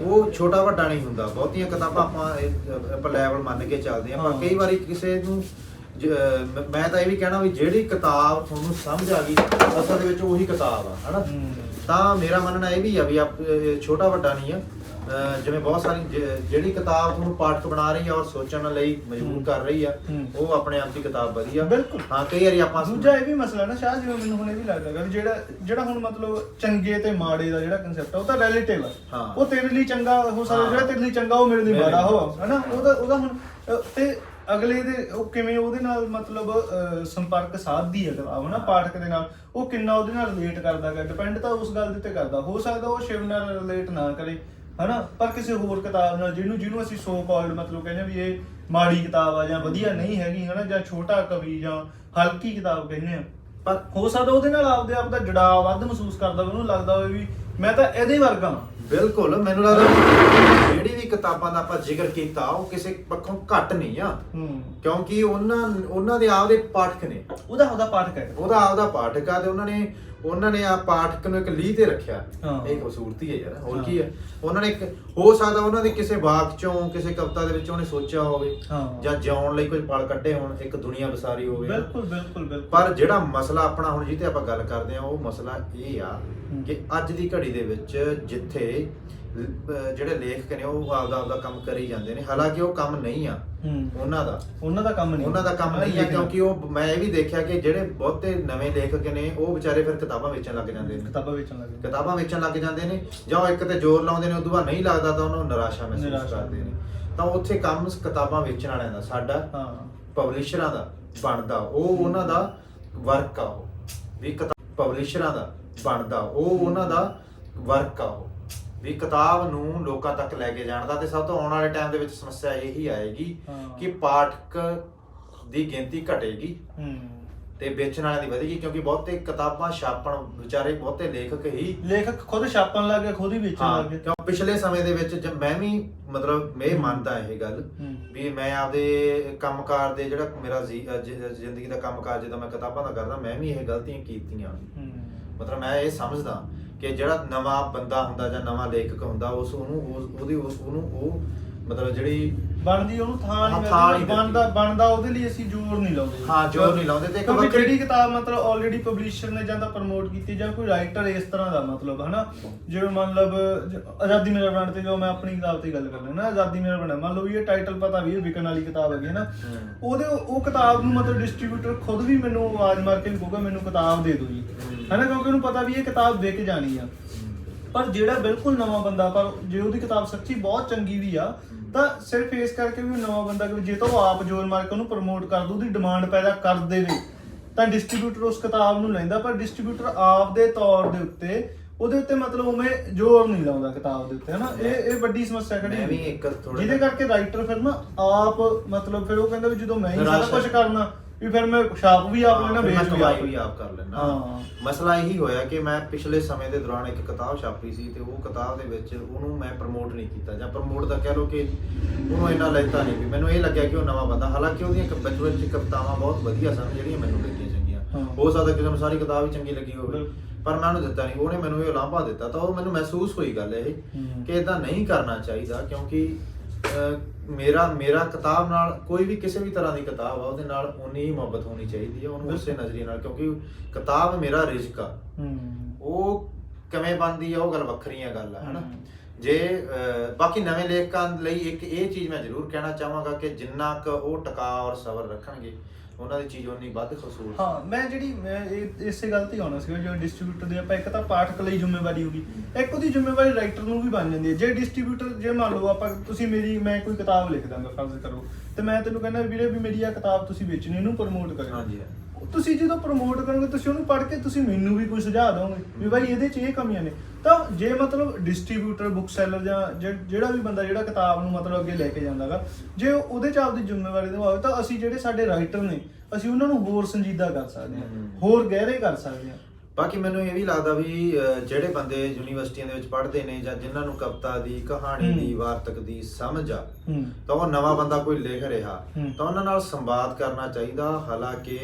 A: ਉਹ ਛੋਟਾ ਵੱਡਾ ਨਹੀਂ ਹੁੰਦਾ ਬਹੁਤੀਆਂ ਕਿਤਾਬਾਂ ਆਪਾਂ ਇਹ- ਆਪਾਂ ਲੈਵਲ ਮੰਨ ਕੇ ਚੱਲਦੇ ਆ ਪਰ
B: ਹਾਂ।
A: ਕਈ ਵਾਰੀ ਕਿਸੇ ਨੂੰ ਮ- ਤਾਂ ਇਹ ਵੀ ਕਹਿਣਾ ਵੀ ਜਿਹੜੀ ਕਿਤਾਬ ਤੁਹਾਨੂੰ ਸਮਝ ਆ ਗਈ ਅਸਲ ਦੇ ਵਿੱਚ ਉਹੀ ਕਿਤਾਬ ਆ ਹਨਾ। ਤਾਂ ਮੇਰਾ ਮੰਨਣਾ ਇਹ ਵੀ ਆ ਵੀ ਆਪ- ਛੋਟਾ ਵੱਡਾ ਨਹੀਂ ਆ ਜਿਵੇਂ ਬਹੁਤ ਸਾਰੀ ਜਿਹੜੀ ਕਿਤਾਬ ਤੁਹਾਨੂੰ ਪਾਠਕ ਬਣਾ ਰਹੀ ਆ ਔਰ ਸੋਚਣ ਲਈ ਮਜਬੂਰ। ਕਰ ਰਹੀ ਆ। ਉਹ ਆਪਣੇ ਆਪ ਦੀ ਕਿਤਾਬ ਵਧੀਆ
B: ਬਿਲਕੁਲ।
A: ਹਾਂ ਕਈ ਵਾਰੀ ਆਪਾਂ
B: ਦੂਜਾ ਇਹ ਵੀ ਮਸਲਾ ਨਾ ਸ਼ਾਹ ਜਿਵੇਂ ਮੈਨੂੰ ਹੁਣ ਇਹ ਵੀ ਲੱਗਦਾ ਵੀ ਜਿਹੜਾ ਜਿਹੜਾ ਹੁਣ ਮਤਲਬ ਚੰਗੇ ਤੇ ਮਾੜੇ ਦਾ ਜਿਹੜਾ ਕਨਸੈਪਟ ਆ ਉਹ ਤਾਂ ਰਿਲੇਟਿਵ ਆ। ਉਹ ਤੇਰੇ ਲਈ ਚੰਗਾ ਹੋ ਸਕਦਾ। ਜਿਹੜਾ ਤੇਰੇ ਲਈ ਚੰਗਾ ਉਹ ਮੇਰੇ ਲਈ ਮਾੜਾ। ਹੋ ਹਨਾ ਉਹਦਾ ਉਹਦਾ ਹੁਣ ਤੇ ਅਗਲੇ ਦੇ ਉਹ ਕਿਵੇਂ ਉਹਦੇ ਨਾਲ ਮਤਲਬ ਸੰਪਰਕ ਸਾਧਦੀ ਹੈ ਕਿਤਾਬ ਹਨਾ ਪਾਠਕ ਦੇ ਨਾਲ ਉਹ ਕਿੰਨਾ ਉਹਦੇ ਨਾਲ ਰਿਲੇਟ ਕਰਦਾ ਹੈ ਡਿਪੈਂਡ ਤਾਂ ਉਸ ਗੱਲ ਦੇ ਉੱਤੇ ਕਰਦਾ। ਹੋ ਸਕਦਾ ਉਹ ਸ਼ਿਵ ਨਾਲ ਰਿਲੇਟ ਨਾ ਕਰੇ ਹਨਾ? ਪਰ ਕਿਸੇ ਹੋਰ ਕਿਤਾਬ ਨਾਲ ਜਿਹਨੂੰ ਜਿਹਨੂੰ ਅਸੀਂ ਸੋ ਕਾਲਡ ਮਤਲਬ ਕਹਿੰਦੇ ਆ ਵੀ ਇਹ ਮਾੜੀ ਕਿਤਾਬ ਆ ਜਾਂ ਵਧੀਆ ਨਹੀਂ ਹੈਗੀ ਹਨਾ? ਜਾਂ ਛੋਟਾ ਕਵੀ ਜਾਂ ਹਲਕੀ ਕਿਤਾਬ ਕਹਿੰਦੇ ਆ। ਪਰ ਹੋ ਸਕਦਾ ਉਹਦੇ ਨਾਲ ਆਪਦੇ ਆਪ ਦਾ ਜੜਾਅ ਵੱਧ ਮਹਿਸੂਸ ਕਰਦਾ ਹੋਵੇ, ਉਹਨੂੰ ਲੱਗਦਾ ਹੋਵੇ ਵੀ ਮੈਂ ਤਾਂ ਇਹਦੇ ਵਰਗਾ ਹਾਂ
A: ਬਿਲਕੁਲ ਮੈਨੂੰ ਲੱਗਦਾ ਜਿਹੜੀ ਵੀ ਕਿਤਾਬਾਂ ਦਾ ਆਪਾਂ ਜ਼ਿਕਰ ਕੀਤਾ ਉਹ ਕਿਸੇ ਪੱਖੋਂ ਘੱਟ ਨਹੀਂ ਆ।
B: ਹੂੰ।
A: ਕਿਉਂਕਿ ਉਹਨਾਂ ਉਹਨਾਂ ਦੇ ਆਪਦੇ ਪਾਠਕ ਨੇ।
B: ਉਹਦਾ ਉਹਦਾ ਪਾਠਕ ਹੈ।
A: ਉਹਦਾ ਆਪਦਾ ਪਾਠਕ ਆ ਤੇ ਉਹਨਾਂ ਨੇ ਉਹਨਾਂ ਨੇ ਆ ਪਾਠਕ ਨੂੰ ਇੱਕ ਲੀਹ ਤੇ ਰੱਖਿਆ
B: ਹਾਂ।
A: ਇਹ ਖੂਬਸੂਰਤੀ ਹੈ ਯਾਰ ਹੋਰ। ਕੀ ਹੈ ਉਹਨਾਂ ਨੇ ਇੱਕ ਹੋ ਸਕਦਾ ਉਹਨਾਂ ਦੇ ਕਿਸੇ ਵਾਕ ਚੋਂ ਕਿਸੇ ਕਵਿਤਾ ਦੇ ਵਿੱਚ ਉਹਨੇ ਸੋਚਿਆ ਹੋਵੇ
B: ਹਾਂ।
A: ਜਾਂ ਜਿਉਣ ਲਈ ਕੁਝ ਪਲ ਕੱਢੇ ਹੋਣ ਇੱਕ ਦੁਨੀਆ ਵਸਾਰੀ ਹੋਵੇ
B: ਬਿਲਕੁਲ ਬਿਲਕੁਲ ਬਿਲਕੁਲ
A: ਪਰ ਜਿਹੜਾ ਮਸਲਾ ਆਪਣਾ ਹੁਣ ਜਿਹਤੇ ਆਪਾਂ ਗੱਲ ਕਰਦੇ ਆ ਉਹ ਮਸਲਾ ਇਹ ਆ। ਕਿ ਅੱਜ ਦੀ ਘੜੀ ਦੇ ਵਿੱਚ ਜਿੱਥੇ ਜਿਹੜੇ ਲੇਖਕ ਨੇ ਉਹ ਆਪਦਾ ਆਪਦਾ ਕੰਮ ਕਰੀ ਜਾਂਦੇ ਨੇ। ਹਾਲਾਂਕਿ ਉਹ ਕੰਮ ਨਹੀਂ ਆ। ਉਹਨਾਂ ਦਾ।
B: ਉਹਨਾਂ ਦਾ ਕੰਮ ਨਹੀਂ।
A: ਉਹਨਾਂ ਦਾ ਕੰਮ ਨਹੀਂ ਹੈ। ਕਿਉਂਕਿ ਉਹ ਮੈਂ ਇਹ ਵੀ ਦੇਖਿਆ ਕਿ ਜਿਹੜੇ ਬਹੁਤੇ ਨਵੇਂ ਲੇਖਕ ਨੇ ਉਹ ਵਿਚਾਰੇ ਫਿਰ ਕਿਤਾਬਾਂ ਵੇਚਣ ਲੱਗ ਜਾਂਦੇ ਨੇ।
B: ਕਿਤਾਬਾਂ ਵੇਚਣ ਲੱਗੇ
A: ਕਿਤਾਬਾਂ ਵੇਚਣ ਲੱਗ ਜਾਂਦੇ ਨੇ ਜਾਂ ਉਹ ਇੱਕ ਤੇ ਜ਼ੋਰ ਲਾਉਂਦੇ ਨੇ ਉਦੋਂ ਬਾਅਦ ਨਹੀਂ ਲੱਗਦਾ ਤਾਂ ਉਹਨੂੰ ਨਿਰਾਸ਼ਾ ਮਹਿਸੂਸ। ਕਰਦੇ ਨੇ। ਤਾਂ ਉੱਥੇ ਕੰਮ ਕਿਤਾਬਾਂ ਵੇਚਣ ਵਾਲਿਆਂ ਦਾ ਸਾਡਾ
B: ਹਾਂ।
A: ਪਬਲਿਸ਼ਰਾਂ ਦਾ ਬਣਦਾ। ਉਹ ਉਹਨਾਂ ਦਾ ਵਰਕ ਆ ਉਹ। ਵੀ ਕਿਤਾਬ ਪਬਲਿਸ਼ਰਾਂ ਦਾ ਬਣਦਾ। ਉਹ ਉਹਨਾਂ ਦਾ ਵਰਕ ਆ ਉਹ। ਵੀ ਕਿਤਾਬ ਨੂੰ ਲੋਕਾਂ ਤੱਕ ਲੈ ਕੇ ਜਾਣ ਦਾ ਤੇ ਸਭ ਤੋਂ ਆਉਣ ਵਾਲੇ ਟਾਈਮ ਦੇ ਵਿੱਚ ਸਮੱਸਿਆ ਇਹੀ ਆਏਗੀ। ਕਿ ਪਾਠਕ ਦੀ ਗਿਣਤੀ ਘਟੇਗੀ ਤੇ ਵੇਚਣ ਵਾਲਿਆਂ ਦੀ ਵਧੇਗੀ ਕਿਉਂਕਿ ਬਹੁਤੇ ਕਿਤਾਬਾਂ ਛਾਪਣ ਵਿਚਾਰੇ ਬਹੁਤੇ ਲੇਖਕ ਹੀ
B: ਲੇਖਕ ਖੁਦ ਛਾਪਣ ਲੱਗ ਖੁਦ ਹੀ ਵੇਚਣ ਲੱਗ
A: ਕਿਉਂ ਪਿਛਲੇ ਸਮੇਂ ਦੇ ਵਿੱਚ ਜਦ ਮੈਂ ਵੀ ਮਤਲਬ ਮੈਂ ਮੰਨਦਾ ਇਹ ਗੱਲ। ਵੀ ਮੈਂ ਆਪਦੇ ਕੰਮਕਾਰ ਦੇ ਜਿਹੜਾ ਮੇਰਾ ਜ਼ਿੰਦਗੀ ਦਾ ਕੰਮਕਾਰ ਜਦੋਂ ਮੈਂ ਕਿਤਾਬਾਂ ਦਾ ਕਰਦਾ ਮੈਂ ਵੀ ਇਹ ਗਲਤੀਆਂ ਕੀਤੀਆਂ ਮਤਲਬ ਮੈਂ ਇਹ ਸਮਝਦਾ ਕਿ ਜਿਹੜਾ ਨਵਾਂ ਬੰਦਾ ਹੁੰਦਾ ਜਾਂ ਨਵਾਂ ਲੇਖਕ ਹੁੰਦਾ ਉਸ ਉਸ- ਉਹਦੀ ਉਸ ਉਹਨੂੰ ਉਹ ਮਤਲਬ ਜਿਹੜੀ
B: ਬਣਦੀ ਉਹਨੂੰ ਥਾਂ
A: ਹਾਂ,
B: ਨਹੀਂ
A: ਥਾਂ
B: ਮਿਲਦੀ
A: ਨਹੀਂ
B: ਬਣਦਾ ਬਣਦਾ ਉਹਦੇ ਲਈ ਅਸੀਂ ਜ਼ੋਰ ਨਹੀਂ ਲਾਉਂਦੇ
A: ਹਾਂ, ਜ਼ੋਰ ਨਹੀਂ ਲਾਉਂਦੇ ਤੇ ਇੱਕ
B: ਕਿਉਂਕਿ
A: ਵੱਖਰੀ-
B: ਜਿਹੜੀ ਕਿਤਾਬ ਮਤਲਬ ਆਲਰੇਡੀ ਪਬਲਿਸ਼ਰ ਨੇ ਜਾਂ ਤਾਂ ਪ੍ਰਮੋਟ ਕੀਤੀ ਜਾਂ ਕੋਈ ਰਾਈਟਰ ਇਸ ਤਰ੍ਹਾਂ ਦਾ ਮਤਲਬ ਹਨਾ ਜਿਵੇਂ ਮਤਲਬ ਜ- ਆਜ਼ਾਦੀ ਮੇਰਾ ਬ੍ਰਾਂਡ ਤੇ ਜੋ ਮੈਂ ਆਪਣੀ ਕਿਤਾਬ ਤੇ ਗੱਲ ਕਰਦਾ ਨਾ ਆਜ਼ਾਦੀ ਮੇਰਾ ਬ੍ਰਾਂਡ ਮੰਨ ਲਓ ਵੀ ਇਹ ਟਾਈਟਲ ਪਤਾ ਵੀ ਇਹ ਵਿਕਣ ਵਾਲੀ ਕਿਤਾਬ ਹੈਗੀ ਹੈ ਨਾ। ਉਹਦੇ ਉਹ ਕਿਤਾਬ ਨੂੰ ਮਤਲਬ ਡਿਸਟ੍ਰੀਬਿਊਟਰ ਖੁਦ ਵੀ ਮੈਨੂੰ ਆਵਾਜ਼ ਮਾਰ ਕੇ ਕਹੂਗਾ ਮੈਨੂੰ ਕਿਤਾਬ ਦੇ ਦਿਓ ਜੀ। ਹਨਾ ਕਿਉਂਕਿ ਉਹਨੂੰ ਪਤਾ ਵੀ ਇਹ ਕਿਤਾਬ ਵਿਕ ਜਾਣੀ ਆ ਪਰ ਜਿਹੜਾ ਬਿਲਕੁਲ ਨਵਾਂ ਬੰਦਾ ਪਰ ਜੇ ਉਹਦੀ ਕਿਤਾਬ ਸੱਚੀ ਬਹੁਤ ਚੰਗੀ ਵੀ ਆ ਤਾਂ ਸਿਰਫ ਇਸ ਕਰਕੇ ਵੀ ਨਵਾਂ ਬੰਦਾ ਕਿ ਜੇ ਤਾਂ ਉਹ ਆਪ ਜੋਰ ਮਾਰ ਕੇ ਉਹਨੂੰ ਪ੍ਰਮੋਟ ਕਰ ਦੂ ਉਹਦੀ ਡਿਮਾਂਡ ਪੈਦਾ ਕਰ ਦੇਵੇ ਤਾਂ ਡਿਸਟ੍ਰੀਬਿਊਟਰ ਉਸ ਕਿਤਾਬ ਨੂੰ ਲੈਂਦਾ ਪਰ ਡਿਸਟ੍ਰੀਬਿਊਟਰ ਆਪ ਦੇ ਤੌਰ ਦੇ ਉੱਤੇ ਉਹਦੇ ਉੱਤੇ ਮਤਲਬ ਉਵੇਂ ਜ਼ੋਰ ਨਹੀਂ ਲਾਉਂਦਾ ਕਿਤਾਬ ਦੇ ਉੱਤੇ ਹਨਾ ਇਹ ਇਹ ਵੱਡੀ ਸਮੱਸਿਆ ਖੜੀ
A: ਮੈਂ ਵੀ
B: ਹੁੰਦੀ ਹੈ।
A: ਇੱਕ ਥੋੜਾ
B: ਜਿਹਦੇ ਕਰਕੇ ਰਾਈਟਰ ਫਿਰ ਨਾ ਆਪ ਮਤਲਬ ਫਿਰ ਉਹ ਕਹਿੰਦਾ ਵੀ ਜਦੋਂ ਮੈਂ ਹੀ ਸਾਰਾ। ਕੁਝ ਕਰਨਾ ਵੀ ਫਿਰ ਮੈਂ ਛਾਪ ਵੀ ਆਪ ਲੈਣਾ ਵੇਚ ਵੀ ਆਪ
A: ਵੀ ਆਪ ਕਰ ਲੈਣਾ
B: ਹਾਂ।
A: ਮਸਲਾ ਇਹੀ ਹੋਇਆ ਕਿ ਮੈਂ ਪਿਛਲੇ ਸਮੇਂ ਦੇ ਦੌਰਾਨ ਇੱਕ ਕਿਤਾਬ ਛਾਪੀ ਸੀ ਤੇ ਉਹ ਕਿਤਾਬ ਦੇ ਵਿੱਚ ਉਹਨੂੰ ਮੈਂ ਪ੍ਰਮੋਟ ਨਹੀਂ ਕੀਤਾ ਜਾਂ ਪ੍ਰਮੋਟ ਤਾਂ ਕਹਿ ਲਓ ਕਿ ਉਹਨੂੰ ਇੰਨਾ ਲੈਤਾ ਨਹੀਂ ਵੀ ਮੈਨੂੰ ਇਹ ਲੱਗਿਆ ਕਿ ਉਹ ਨਵਾਂ ਬੰਦਾ ਹਾਲਾਂਕਿ ਉਹਦੀਆਂ ਕ- ਬਚਪਨ ਚ ਕਵਿਤਾਵਾਂ ਬਹੁਤ ਵਧੀਆ ਸਨ ਜਿਹੜੀਆਂ ਮੈਨੂੰ ਲੱਗੀਆਂ ਚੰਗੀਆਂ
B: ਹਾਂ।
A: ਹੋ ਸਕਦਾ ਕਿਸੇ ਨੂੰ ਸਾਰੀ ਕਿਤਾਬ ਹੀ ਚੰਗੀ ਲੱਗੀ ਹੋਵੇ
B: ਬਿਲਕੁਲ।
A: ਪਰ ਮੈਂ ਉਹਨੂੰ ਦਿੱਤਾ ਨਹੀਂ ਉਹਨੇ ਮੈਨੂੰ ਇਹ ਲਾਂਭਾ ਦਿੱਤਾ ਤਾਂ ਉਹ ਮੈਨੂੰ ਮਹਿਸੂਸ ਹੋਈ ਗੱਲ ਇਹ
B: ਹੂੰ।
A: ਕਿ ਇਦਾਂ ਨਹੀਂ ਕਰਨਾ ਚਾਹੀਦਾ ਕਿਉਂਕਿ ਅਹ, ਮੇਰਾ ਮੇਰਾ ਕਿਤਾਬ ਨਾਲ ਕੋਈ ਵੀ ਕਿਸੇ ਵੀ ਤਰ੍ਹਾਂ ਦੀ ਕਿਤਾਬ ਆ ਉਹਦੇ ਨਾਲ ਉਨੀ ਹੀ ਮੁਹੱਬਤ ਹੋਣੀ ਚਾਹੀਦੀ ਹੈ ਉਹਨੂੰ ਉਸੇ ਨਜ਼ਰੀਏ ਨਾਲ ਕਿਉਂਕਿ ਕਿਤਾਬ ਮੇਰਾ ਰਿਜ਼ਕ ਆ।
B: ਹੂੰ।
A: ਉਹ ਕਿਵੇਂ ਬਣਦੀ ਆ ਉਹ ਗੱਲ ਵੱਖਰੀਆਂ ਗੱਲ ਆ ਹਨਾ। ਜੇ ਬਾਕੀ ਨਵੇਂ ਲੇਖਕਾਂ ਲਈ ਇੱਕ ਇਹ ਚੀਜ਼ ਮੈਂ ਜ਼ਰੂਰ ਕਹਿਣਾ ਚਾਹਾਂਗਾ ਕਿ ਜਿੰਨਾ ਕੁ ਉਹ ਟਿਕਾ ਔਰ ਸਬਰ ਰੱਖਣਗੇ ਉਹਨਾਂ ਦੀ ਚੀਜ਼ ਉਨੀ ਵੱਧ ਖਸੂਲ
B: ਹਾਂ ਮੈਂ ਜਿਹੜੀ ਮੈਂ ਇਹ ਇਸੇ ਗੱਲ ਤੇ ਆਉਣਾ ਸੀਗਾ ਜੋ ਡਿਸਟ੍ਰੀਬਿਊਟਰ ਦੇ ਆਪਾਂ ਇੱਕ ਤਾਂ ਪਾਠਕ ਲਈ ਜ਼ਿੰਮੇਵਾਰੀ ਹੋਗੀ ਇੱਕ ਉਹਦੀ ਜ਼ਿੰਮੇਵਾਰੀ ਰਾਈਟਰ ਨੂੰ ਵੀ ਬਣ ਜਾਂਦੀ ਹੈ। ਜੇ ਡਿਸਟ੍ਰੀਬਿਊਟਰ ਜੇ ਮੰਨ ਲਓ ਆਪਾਂ ਤੁਸੀਂ ਮੇਰੀ ਮੈਂ ਕੋਈ ਕਿਤਾਬ ਲਿਖ ਦਾਂਗਾ ਫਰਜ਼ ਕਰੋ ਤੇ ਮੈਂ ਤੈਨੂੰ ਕਹਿੰਦਾ ਵੀਰੇ ਵੀ ਮੇਰੀ ਆ ਕਿਤਾਬ ਤੁਸੀਂ ਵੇਚਣੀ ਇਹਨੂੰ ਪ੍ਰਮੋਟ ਕਰਿਓ।
A: ਹਾਂਜੀ
B: ਤੁਸੀਂ ਜਦੋਂ ਪ੍ਰਮੋਟ ਕਰੋਗੇ ਤੁਸੀਂ ਉਹਨੂੰ ਪੜ੍ਹ ਕੇ ਤੁਸੀਂ ਮੈਨੂੰ ਵੀ ਕੋਈ ਸੁਝਾਅ ਦੋਗੇ ਵੀ ਭਾਈ ਇਹਦੇ 'ਚ ਇਹ ਕਮੀਆਂ ਨੇ। ਤਾਂ ਜੇ ਮਤਲਬ ਡਿਸਟ੍ਰੀਬਿਊਟਰ ਬੁੱਕ ਸੈਲਰ ਜਾਂ ਜਿਹ- ਜਿਹੜਾ ਵੀ ਬੰਦਾ ਜਿਹੜਾ ਕਿਤਾਬ ਨੂੰ ਮਤਲਬ ਅੱਗੇ ਲੈ ਕੇ ਜਾਂਦਾਗਾ ਜੇ ਉਹਦੇ 'ਚ ਆਪਦੀ ਜ਼ਿੰਮੇਵਾਰੀ ਨਿਭਾਵੇ ਤਾਂ ਅਸੀਂ ਜਿਹੜੇ ਸਾਡੇ ਰਾਈਟਰ ਨੇ ਅਸੀਂ ਉਹਨਾਂ ਨੂੰ ਹੋਰ ਸੰਜੀਦਾ ਕਰ ਸਕਦੇ ਹਾਂ। ਹੋਰ ਗਹਿਰੇ ਕਰ ਸਕਦੇ ਹਾਂ
A: ਬਾਕੀ ਮੈਨੂੰ ਇਹ ਵੀ ਲੱਗਦਾ ਵੀ ਜਿਹੜੇ ਬੰਦੇ ਯੂਨੀਵਰਸਿਟੀਆਂ ਦੇ ਵਿੱਚ ਪੜ੍ਹਦੇ ਨੇ ਜਾਂ ਜਿਨ੍ਹਾਂ ਨੂੰ ਕਵਿਤਾ ਦੀ ਕਹਾਣੀ। ਦੀ ਵਾਰਤਕ ਦੀ ਸਮਝ ਆ ਤਾਂ ਉਹ ਨਵਾਂ ਬੰਦਾ ਕੋਈ ਲਿਖ ਰਿਹਾ। ਤਾਂ ਉਹਨਾਂ ਨਾਲ ਸੰਵਾਦ ਕਰਨਾ ਚਾਹੀਦਾ ਹਾਲਾਂਕਿ